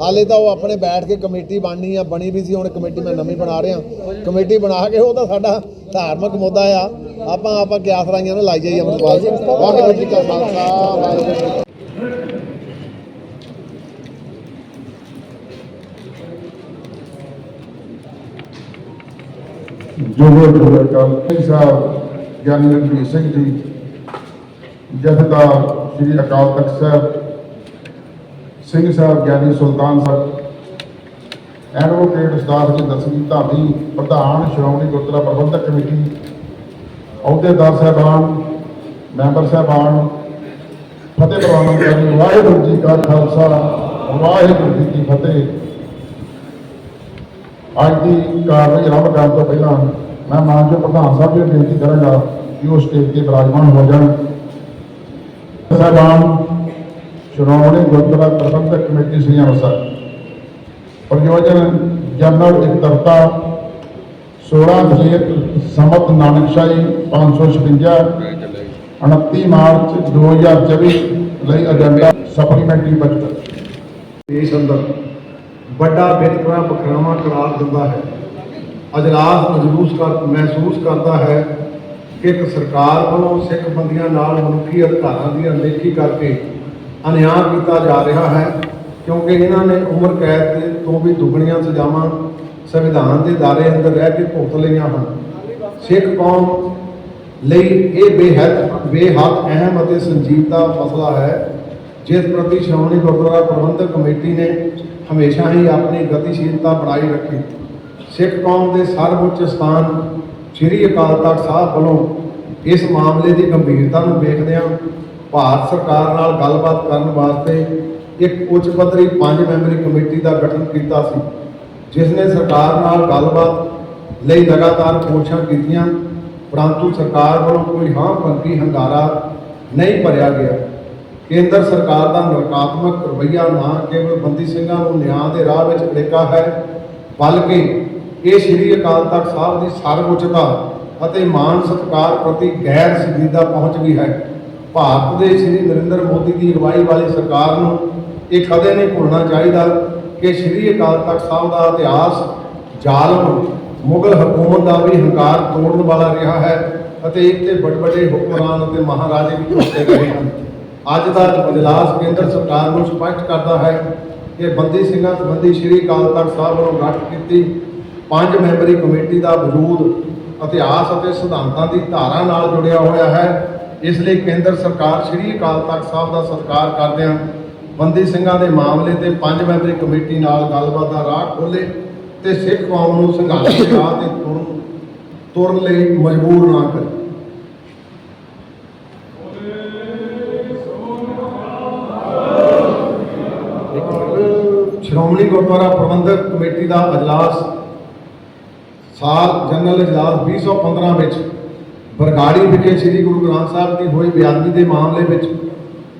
Speaker 1: ਹਾਲੇ ਤਾਂ ਉਹ ਆਪਣੇ ਬੈਠ ਕੇ ਕਮੇਟੀ ਬਣਨੀ ਆ, ਬਣੀ ਵੀ ਸੀ, ਹੁਣ ਕਮੇਟੀ ਮੈਂ ਨਵੀਂ ਬਣਾ ਰਿਹਾ। ਕਮੇਟੀ ਬਣਾ ਕੇ ਉਹ ਤਾਂ ਸਾਡਾ ਧਾਰਮਿਕ ਮੁੱਦਾ ਆ। ਆਪਾਂ ਆਪਾਂ ਕਿਆਸ ਰਾਈਆਂ ਨੂੰ ਲਾਈ ਜਾਈ ਅਮਰਤਪਾਲ ਜੀ। ਵਾਹਿਗੁਰੂ ਜੀ ਕਾ ਖਾਲਸਾ, ਵਾਹਿਗੁਰੂ
Speaker 4: ਜੋਗਰ ਗੁਰਕਾਲ ਸਿੰਘ ਸਾਹਿਬ ਗਿਆਨੀ ਰਣਜੀਤ ਸਿੰਘ ਜੀ ਜਥੇਦਾਰ ਸ੍ਰੀ ਅਕਾਲ ਤਖਤ ਸਾਹਿਬ ਸਿੰਘ ਸਾਹਿਬ, ਗਿਆਨੀ ਸੁਲਤਾਨ ਸਾਹਿਬ, ਐਡਵੋਕੇਟ ਉਸਤਾਦ ਜੀ ਦਸਵੀਂ ਧਾਮੀ ਪ੍ਰਧਾਨ ਸ਼੍ਰੋਮਣੀ ਗੁਰਦੁਆਰਾ ਪ੍ਰਬੰਧਕ ਕਮੇਟੀ, ਅਹੁਦੇਦਾਰ ਸਾਹਿਬਾਨ, ਮੈਂਬਰ ਸਾਹਿਬਾਨ, ਫਤਿਹ ਪ੍ਰਵਾਨ ਕਰੀ ਵਾਹਿਗੁਰੂ ਜੀ ਕਾ ਖਾਲਸਾ, ਵਾਹਿਗੁਰੂ ਜੀ ਕੀ ਫਤਿਹ। ਅੱਜ ਦੀ ਕਾਰਵਾਈ ਆਰੰਭ ਕਰਨ ਤੋਂ ਪਹਿਲਾਂ ਮੈਂ ਮਾਨਯੋਗ ਪ੍ਰਧਾਨ ਸਾਹਿਬ ਨੂੰ ਬੇਨਤੀ ਕਰਾਂਗਾ ਕਿ ਉਹ ਸਟੇਜ ਤੇ ਬਿਰਾਜਮਾਨ ਹੋ ਜਾਣ। ਸਾਹਿਬਾਨ ਸ਼੍ਰੋਮਣੀ ਗੁਰਦੁਆਰਾ ਪ੍ਰਬੰਧਕ ਕਮੇਟੀ ਸ੍ਰੀ ਅੰਮ੍ਰਿਤਸਰ। ਪ੍ਰਯੋਜਨ ਜਨਰਲ ਇਕਤਰਤਾ 16 ਦਸ਼ੇਰ ਸਮਤ ਨਾਨਕਸ਼ਾਹੀ 556 29 ਮਾਰਚ 2024 ਲਈ ਏਜੰਡਾ ਸਪਲੀਮੈਂਟਰੀ ਬਜਟ
Speaker 1: ਦੇਸ਼ ਅੰਦਰ ਵੱਡਾ ਵਿਤਕਰਾ ਬਖਰਾਵਾ ਕਰਾਰ ਦਿੰਦਾ ਹੈ। ਅਜਲਾਸ ਮਜਬੂਸ ਕਰ, ਮਹਿਸੂਸ ਕਰਦਾ ਹੈ ਕਿ ਇੱਕ ਸਰਕਾਰ ਵੱਲੋਂ ਸਿੱਖ ਬੰਦੀਆਂ ਨਾਲ ਮਨੁੱਖੀ ਅਧਿਕਾਰਾਂ ਦੀ ਅਣਦੇਖੀ ਕਰਕੇ ਅਨਿਆਂ ਕੀਤਾ ਜਾ ਰਿਹਾ ਹੈ, ਕਿਉਂਕਿ ਇਹਨਾਂ ਨੇ ਉਮਰ ਕੈਦ ਤੋਂ ਵੀ ਦੁੱਗਣੀਆਂ ਸਜ਼ਾਵਾਂ ਸੰਵਿਧਾਨ ਦੇ ਦਾਇਰੇ ਅੰਦਰ ਰਹਿ ਕੇ ਭੁਗਤ ਲਈਆਂ ਹਨ। ਸਿੱਖ ਕੌਮ ਲਈ ਇਹ ਬੇਹੱਦ ਬੇਹੱਦ ਅਹਿਮ ਅਤੇ ਸੰਜੀਦਾ ਮਸਲਾ ਹੈ, ਜਿਸ ਪ੍ਰਤੀ ਸ਼੍ਰੋਮਣੀ ਗੁਰਦੁਆਰਾ ਪ੍ਰਬੰਧਕ ਕਮੇਟੀ ਨੇ ਹਮੇਸ਼ਾ ਹੀ ਆਪਣੀ ਗਤੀਸ਼ੀਲਤਾ ਬਣਾਈ ਰੱਖੀ। ਸਿੱਖ ਕੌਮ ਦੇ ਸਰਵਉੱਚ ਸਥਾਨ ਸ੍ਰੀ ਅਕਾਲ ਤਖਤ ਸਾਹਿਬ ਵੱਲੋਂ ਇਸ ਮਾਮਲੇ ਦੀ ਗੰਭੀਰਤਾ ਨੂੰ ਵੇਖਦਿਆਂ ਭਾਰਤ ਸਰਕਾਰ ਨਾਲ ਗੱਲਬਾਤ ਕਰਨ ਵਾਸਤੇ ਇੱਕ ਉੱਚ ਪੱਧਰੀ ਪੰਜ ਮੈਂਬਰੀ ਕਮੇਟੀ ਦਾ ਗਠਨ ਕੀਤਾ ਸੀ ਜਿਸ ਨੇ ਸਰਕਾਰ ਨਾਲ ਗੱਲਬਾਤ ਲਈ ਲਗਾਤਾਰ ਕੋਸ਼ਿਸ਼ਾਂ ਕੀਤੀਆਂ, ਪਰੰਤੂ ਸਰਕਾਰ ਵੱਲੋਂ ਕੋਈ ਹਾਂ ਪੰਕੀ ਹੰਗਾਰਾ ਨਹੀਂ ਭਰਿਆ ਗਿਆ। ਕੇਂਦਰ ਸਰਕਾਰ ਦਾ ਨਕਾਰਾਤਮਕ ਰਵੱਈਆ ਨਾ ਕੇਵਲ ਬੰਦੀ ਸਿੰਘਾਂ ਨੂੰ ਨਿਆਂ ਦੇ ਰਾਹ ਵਿੱਚ ਅੜਿੱਕਾ ਹੈ, ਬਲਕਿ ਇਹ ਸ੍ਰੀ ਅਕਾਲ ਤਖਤ ਸਾਹਿਬ ਦੀ ਸਰਵਉੱਚਤਾ ਅਤੇ ਮਾਨ ਸਤਿਕਾਰ ਪ੍ਰਤੀ ਗੈਰ ਸੰਜੀਦਾ ਪਹੁੰਚ ਵੀ ਹੈ। ਭਾਰਤ ਦੇ ਸ੍ਰੀ ਨਰਿੰਦਰ ਮੋਦੀ ਦੀ ਅਗਵਾਈ ਵਾਲੀ ਸਰਕਾਰ ਨੂੰ ਇਹ ਕਦੇ ਨਹੀਂ ਭੁੱਲਣਾ ਚਾਹੀਦਾ ਕਿ ਸ੍ਰੀ ਅਕਾਲ ਤਖਤ ਸਾਹਿਬ ਦਾ ਇਤਿਹਾਸ ਜ਼ਾਲਮ, ਮੁਗਲ ਹਕੂਮਤ ਦਾ ਵੀ ਹੰਕਾਰ ਤੋੜਨ ਵਾਲਾ ਰਿਹਾ ਹੈ ਅਤੇ ਇੱਥੇ ਵੱਡੇ ਵੱਡੇ ਹੁਕਮਰਾਨ ਅਤੇ ਮਹਾਰਾਜੇ ਵੀ ਹੁੰਦੇ ਗਏ ਹਨ। ਅੱਜ ਦਾ ਇਜਲਾਸ ਕੇਂਦਰ ਸਰਕਾਰ ਨੂੰ ਸਪਸ਼ਟ ਕਰਦਾ ਹੈ ਕਿ ਬੰਦੀ ਸਿੰਘਾਂ ਸੰਬੰਧੀ ਸ੍ਰੀ ਅਕਾਲ ਤਖਤ ਸਾਹਿਬ ਵੱਲੋਂ ਗਠਿਤ ਕੀਤੀ ਪੰਜ ਮੈਂਬਰੀ ਕਮੇਟੀ ਦਾ ਵਜੂਦ ਇਤਿਹਾਸ ਅਤੇ ਸਿਧਾਂਤਾਂ ਦੀ ਧਾਰਾ ਨਾਲ ਜੁੜਿਆ ਹੋਇਆ ਹੈ। ਇਸ ਲਈ ਕੇਂਦਰ ਸਰਕਾਰ ਸ੍ਰੀ ਅਕਾਲ ਤਖਤ ਸਾਹਿਬ ਦਾ ਸਤਿਕਾਰ ਕਰਦਿਆਂ ਬੰਦੀ ਸਿੰਘਾਂ ਦੇ ਮਾਮਲੇ ਤੇ ਪੰਜ ਮੈਂਬਰੀ ਕਮੇਟੀ ਨਾਲ ਗੱਲਬਾਤ ਦਾ ਰਾਹ ਖੋਲੇ ਤੇ ਸਿੱਖ ਕੌਮ ਨੂੰ ਸੰਘਰਸ਼ ਦੇ ਰਾਹ ਤੇ ਤੁਰਨ ਤੁਰਨ ਲਈ ਮਜਬੂਰ ਨਾ ਕਰੇ। ਸ਼੍ਰੋਮਣੀ ਗੁਰਦੁਆਰਾ ਪ੍ਰਬੰਧਕ ਕਮੇਟੀ ਦਾ ਅਜਲਾਸ ਸਾਲ ਜਨਰਲ ਇਜਲਾਸ 2015 ਵਿੱਚ ਬਰਗਾੜੀ ਵਿਖੇ ਸ੍ਰੀ ਗੁਰੂ ਗ੍ਰੰਥ ਸਾਹਿਬ ਦੀ ਹੋਈ ਬੇਅਦਬੀ ਦੇ ਮਾਮਲੇ ਵਿੱਚ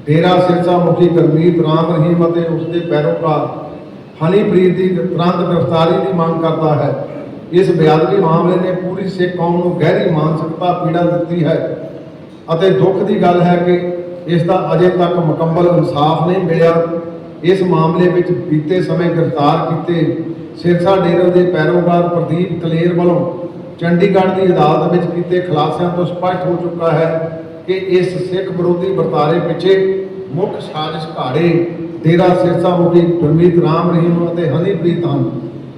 Speaker 1: ਡੇਰਾ ਸਿਰਸਾ ਮੁਖੀ ਗੁਰਮੀਤ ਰਾਮ ਰਹੀਮ ਅਤੇ ਉਸ ਦੇ ਪੈਰੋਕਾਰ ਹਨੀਪ੍ਰੀਤ ਦੀ ਤੁਰੰਤ ਗ੍ਰਿਫਤਾਰੀ ਦੀ ਮੰਗ ਕਰਦਾ ਹੈ। ਇਸ ਬੇਅਦਬੀ ਮਾਮਲੇ ਨੇ ਪੂਰੀ ਸਿੱਖ ਕੌਮ ਨੂੰ ਗਹਿਰੀ ਮਾਨਸਿਕਤਾ ਪੀੜਾ ਦਿੱਤੀ ਹੈ ਅਤੇ ਦੁੱਖ ਦੀ ਗੱਲ ਹੈ ਕਿ ਇਸ ਦਾ ਅਜੇ ਤੱਕ ਮੁਕੰਮਲ ਇਨਸਾਫ ਨਹੀਂ ਮਿਲਿਆ। ਇਸ ਮਾਮਲੇ ਵਿੱਚ ਬੀਤੇ ਸਮੇਂ ਗ੍ਰਿਫਤਾਰ ਕੀਤੇ ਸਿਰਸਾ ਡੇਰੇ ਦੇ ਪੈਰੋਕਾਰ ਪ੍ਰਦੀਪ ਕਲੇਰ ਵੱਲੋਂ ਚੰਡੀਗੜ੍ਹ ਦੀ ਅਦਾਲਤ ਵਿੱਚ ਕੀਤੇ ਖੁਲਾਸਿਆਂ ਤੋਂ ਸਪਸ਼ਟ ਹੋ ਚੁੱਕਾ ਹੈ ਕਿ ਇਸ ਸਿੱਖ ਵਿਰੋਧੀ ਵਰਤਾਰੇ ਪਿੱਛੇ ਮੁੱਖ ਸਾਜ਼ਿਸ਼ ਘਾੜੇ, ਡੇਰਾ ਸਿਰਸਾ ਮੁਖੀ ਗੁਰਮੀਤ ਰਾਮ ਰਹੀਮ ਅਤੇ ਹਨੀਪ੍ਰੀਤ ਹਨ।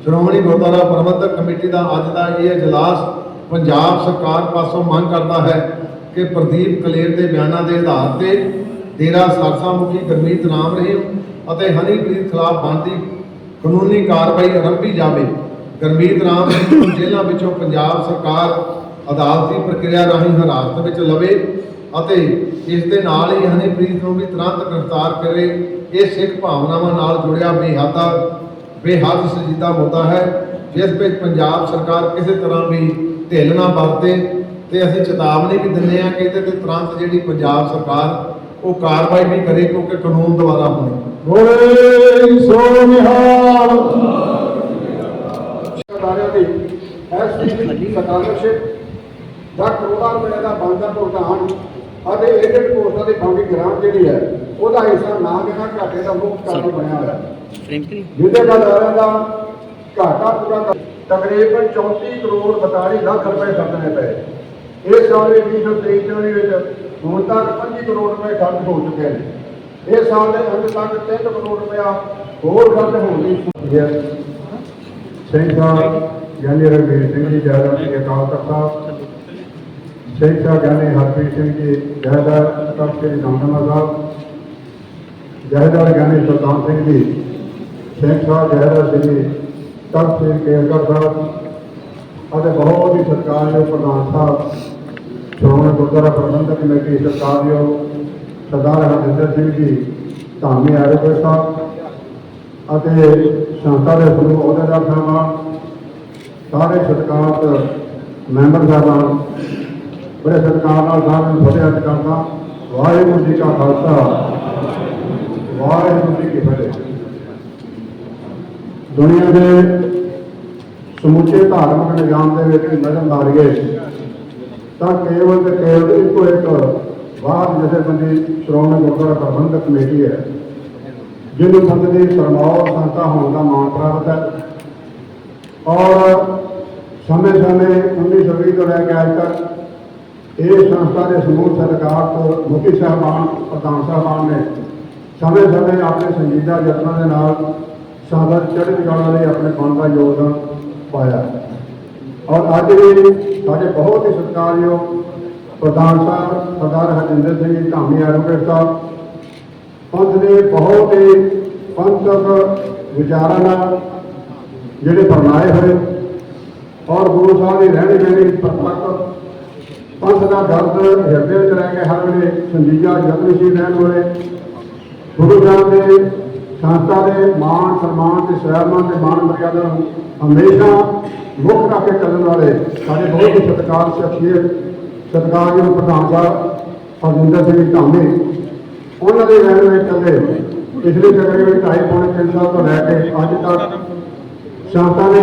Speaker 1: ਸ਼੍ਰੋਮਣੀ ਗੁਰਦੁਆਰਾ ਪ੍ਰਬੰਧਕ ਕਮੇਟੀ ਦਾ ਅੱਜ ਦਾ ਇਹ ਇਜਲਾਸ ਪੰਜਾਬ ਸਰਕਾਰ ਪਾਸੋਂ ਮੰਗ ਕਰਦਾ ਹੈ ਕਿ ਪ੍ਰਦੀਪ ਕਲੇਰ ਦੇ ਬਿਆਨਾਂ ਦੇ ਆਧਾਰ ਤੇ ਡੇਰਾ ਸਰਸਾ ਮੁਖੀ ਗੁਰਮੀਤ ਰਾਮ ਰਹੀਮ ਅਤੇ ਹਨੀਪ੍ਰੀਤ ਖਿਲਾਫ ਬਣਦੀ ਕਾਨੂੰਨੀ ਕਾਰਵਾਈ ਆਰੰਭੀ ਜਾਵੇ। ਗੁਰਮੀਤ ਰਾਮ ਰਹੀਮ ਨੂੰ ਜੇਲ੍ਹਾਂ ਵਿੱਚੋਂ ਪੰਜਾਬ ਸਰਕਾਰ ਅਦਾਲਤੀ ਪ੍ਰਕਿਰਿਆ ਰਾਹੀਂ ਹਿਰਾਸਤ ਵਿੱਚ ਲਵੇ ਅਤੇ ਇਸ ਦੇ ਨਾਲ ਹੀ ਹਨੀਪ੍ਰੀਤ ਨੂੰ ਵੀ ਤੁਰੰਤ ਗ੍ਰਿਫਤਾਰ ਕਰੇ, ਇਹ ਸਿੱਖ ਭਾਵਨਾਵਾਂ ਨਾਲ ਜੁੜਿਆ ਬੇਹੱਦਾ, ਬੇਹੱਦ ਸ਼ਜੀਦਾ ਮੁੱਦਾ ਹੈ, ਜਿਸ ਵਿੱਚ ਪੰਜਾਬ ਸਰਕਾਰ ਕਿਸੇ ਤਰ੍ਹਾਂ ਵੀ ਢਿੱਲ ਨਾ ਵਰਤੇ ਤੇ ਅਸੀਂ ਚੇਤਾਵਨੀ ਵੀ ਦਿੰਦੇ ਹਾਂ ਕਿ ਇਹਦੇ ਤੇ ਤੁਰੰਤ ਜਿਹੜੀ ਪੰਜਾਬ ਸਰਕਾਰ ਉਹ ਕਾਰਵਾਈ ਵੀ ਕਰੇ ਕਿਉਂਕਿ ਕਾਨੂੰਨ ਦੁਆਰਾ ਹੋਣੀ
Speaker 4: ਬੋਲੇ ਸੋ ਨਿਹਾਲ।
Speaker 1: ਅਦਾਰਿਆਂ ਦੀ। ਐਸਪੀ ਸਕਾਲਰਸ਼ਿਪ ਦਾ ਕਰੋੜਾਂ ਰੁਪਏ ਦਾ ਬਣਦਾ ਭੁਗਤਾਨ ਅਤੇ ਏਜੰਟ ਕੋਰਸਾਂ ਦੀ ਫੰਡਿੰਗ ਗ੍ਰਾਂਟ ਜਿਹੜੀ ਹੈ ਉਹਦਾ ਹਿੱਸਾ ਨਾ ਦੇਣਾ ਘਾਟੇ ਦਾ ਮੁੱਖ ਕਾਰਨ ਬਣਿਆ ਹੋਇਆ। ਜਿਹਦੇ ਨਾਲ ਅਦਾਰਿਆਂ ਦਾ ਘਾਟਾ ਪੂਰਾ ਕਰ ਤਕਰੀਬਨ 34 ਕਰੋੜ 42 ਲੱਖ ਰੁਪਏ ਖਰਚਣੇ ਪਏ। ਇਸ ਸਾਲ ਦੇ 2023 ਚੌਵੀ ਵਿੱਚ ਹੁਣ ਤੱਕ 25 ਕਰੋੜ ਰੁਪਏ ਖਰਚ ਹੋ ਚੁੱਕੇ ਨੇ। ਇਸ ਸਾਲ ਦੇ ਅੰਤ ਤੱਕ 3 ਕਰੋੜ ਰੁਪਇਆ ਹੋਰ ਖਰਚ ਹੋਣ ਦੀ ਹੈ। ਸ਼ਹੀਦ ਸਾਹਿਬ, ਗਿਆਨੀ ਰਘਵੀਰ ਸਿੰਘ ਜੀ ਜੈਦਾ ਸਿੰਘ ਅਕਾਲ ਤਖਤ ਸਾਹਿਬ। ਸਿੰਘ ਸਾਹਿਬ, ਗਿਆਨੀ ਹਰਪ੍ਰੀਤ ਸਿੰਘ ਜੀ ਜਾਇਦਾਦ ਤਖਤ ਸ੍ਰੀ ਨਾਮਨਾਮਾ ਸਾਹਿਬ। ਜੈਦਾਰ ਗਿਆਨੀ ਸੁਲਤਾਨ ਸਿੰਘ ਜੀ, ਸਿੰਘ ਸਾਹਿਬ ਜੈਦਾ ਸ੍ਰੀ ਤਖਤ ਸ੍ਰੀ ਕੇਸਗੜ੍ਹ ਸਾਹਿਬ। ਅਤੇ ਬਹੁਤ ਹੀ ਸਤਿਕਾਰਯੋਗ ਪ੍ਰਧਾਨ ਸਾਹਿਬ, ਸ਼੍ਰੋਮਣੀ ਗੁਰਦੁਆਰਾ ਪ੍ਰਬੰਧਕ ਕਮੇਟੀ ਸਤਿਕਾਰਯੋਗ ਸਰਦਾਰ ਹਰਜਿੰਦਰ ਸਿੰਘ ਜੀ, ਧਾਮੀ ਆਰੋਗਰ ਸਾਹਿਬ। ਅਤੇ ਸੰਸਥਾ ਦੇ ਪ੍ਰਮੁੱਖ ਅਹੁਦੇਦਾਰ ਸਾਹਿਬਾਨ ਸਾਰੇ ਸਤਿਕਾਰਤ ਮੈਂਬਰ ਸਾਹਿਬਾਨ, ਬੜੇ ਸਤਿਕਾਰ ਨਾਲ ਸਾਰਿਆਂ ਨੂੰ ਫਤਿਹ ਅਰਜ਼ ਕਰਦਾ, ਵਾਹਿਗੁਰੂ ਜੀ ਕਾ ਖਾਲਸਾ, ਵਾਹਿਗੁਰੂ ਜੀ ਕੀ ਫਤਿਹ। ਦੁਨੀਆ ਦੇ
Speaker 5: ਸਮੁੱਚੇ ਧਾਰਮਿਕ ਨਿਜ਼ਾਮ ਦੇ ਵਿੱਚ ਨਜ਼ਰ ਆ ਤਾਂ ਕੇਵਲ ਤੇ ਕੇਵਲ ਇੱਕੋ ਇੱਕ ਬਾਹਰ ਜਥੇਬੰਦੀ ਸ਼੍ਰੋਮਣੀ ਗੁਰਦੁਆਰਾ ਪ੍ਰਬੰਧਕ ਕਮੇਟੀ ਹੈ ਜਿਹਨੂੰ ਸੰਤ ਦੀ ਸਰਮੌਰ ਸੰਤਾ ਹੋਣ ਦਾ ਮਾਣ ਪ੍ਰਾਪਤ ਹੈ। ਔਰ ਸਮੇਂ ਸਮੇਂ 1920 ਤੋਂ ਲੈ ਕੇ ਅੱਜ ਤੱਕ ਇਹ ਸੰਸਥਾ ਦੇ ਸਮੂਹ ਸਰਕਾਰ ਤੋਂ ਮੁਖੀ ਸਾਹਿਬਾਨ, ਪ੍ਰਧਾਨ ਸਾਹਿਬਾਨ ਨੇ ਸਮੇਂ ਸਮੇਂ ਆਪਣੇ ਸੰਜੀਦਾ ਯਤਨਾਂ ਦੇ ਨਾਲ ਸਾਦਰ ਚੜ੍ਹਦੀ ਕਲਾ ਲਈ ਆਪਣੇ ਫੰਡ ਦਾ ਯੋਗਦਾਨ ਪਾਇਆ। ਔਰ ਅੱਜ ਵੀ ਸਾਡੇ ਬਹੁਤ ਹੀ ਸਤਿਕਾਰਯੋਗ ਪ੍ਰਧਾਨ ਸਾਹਿਬ, ਸਰਦਾਰ ਹਰਜਿੰਦਰ ਸਿੰਘ ਜੀ, ਧਾਮੀ ਐਡਵੋਕੇਟ ਸਾਹਿਬ ਪੰਥ ਦੇ ਬਹੁਤ ਹੀ ਪੰਥਕ ਵਿਚਾਰਾਂ ਨਾਲ ਜਿਹੜੇ ਫਰਮਾਏ ਹੋਏ ਔਰ ਗੁਰੂ ਸਾਹਿਬ ਦੀ ਰਹਿਣੀ ਬਹਿਣੀ ਪ੍ਰਤੱਖ ਪੰਥ ਦਾ ਦਰਦ ਹਿਰਦੇ ਵਿੱਚ ਰਹਿ ਕੇ ਹਰ ਵੇਲੇ ਸੰਜੀਦਾ ਯਤਨਸ਼ੀਲ ਰਹਿਣ ਵਾਲੇ ਗੁਰੂ ਸਾਹਿਬ ਦੇ ਸੰਸਥਾ ਦੇ ਮਾਣ ਸਨਮਾਨ ਤੇ ਸਹਿਮਾਨ ਤੇ ਮਾਣ ਮਰਿਆਦਾ ਨੂੰ ਹਮੇਸ਼ਾ ਮੁੱਖ ਰੱਖ ਕੇ ਚੱਲਣ ਵਾਲੇ ਸਾਡੇ ਬਹੁਤ ਹੀ ਸਤਿਕਾਰ ਸ਼ਖਸੀਅਤ ਸਤਿਕਾਰਯੋਗ ਪ੍ਰਧਾਨ ਸਾਹਿਬ ਹਰਜਿੰਦਰ ਸਿੰਘ ਧਾਮੀ ਉਹਨਾਂ ਦੇ ਰਹਿਣ ਵਿੱਚ ਚੱਲੇ। ਪਿਛਲੇ ਤਕਰੀਬਨ ਢਾਈ ਪੌਣੇ ਤਿੰਨ ਸਾਲ ਤੋਂ ਲੈ ਕੇ ਅੱਜ ਤੱਕ। ਸੰਤਾਂ ਨੇ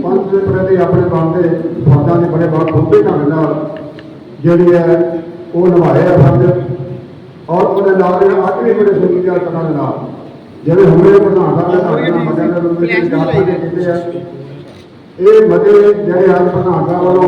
Speaker 5: ਪੰਥ ਦੇ ਪ੍ਰਤੀ ਆਪਣੇ ਬਣਦੇ ਫਰਜ਼ਾਂ ਦੇ ਬੜੇ ਬਹੁਤ ਖੁੱਬੇ ਢੰਗ ਨਾਲ ਜਿਹੜੀ ਹੈ ਉਹ ਨਿਭਾਏ ਆ ਫਰਜ਼ ਔਰ ਉਹਦੇ ਨਾਲ ਜਿਹੜਾ ਅੱਜ ਵੀ ਬੜੇ ਸੁਨੀਲ ਕਰਨ ਦੇ ਨਾਲ। ਜਿਵੇਂ ਹੁਣੇ ਪ੍ਰਧਾਨ ਸਾਹਿਬ ਨੇ ਸਾਡੇ ਨਾਲ ਮਦਦ ਦੇ ਰੂਪ ਵਿੱਚ ਚਾਰ ਪੰਜ ਕੀਤੇ ਆ। ਇਹ ਮਤੇ ਜਿਹੜੇ ਅੱਜ ਪ੍ਰਧਾਨ ਸਾਹਿਬ ਵੱਲੋਂ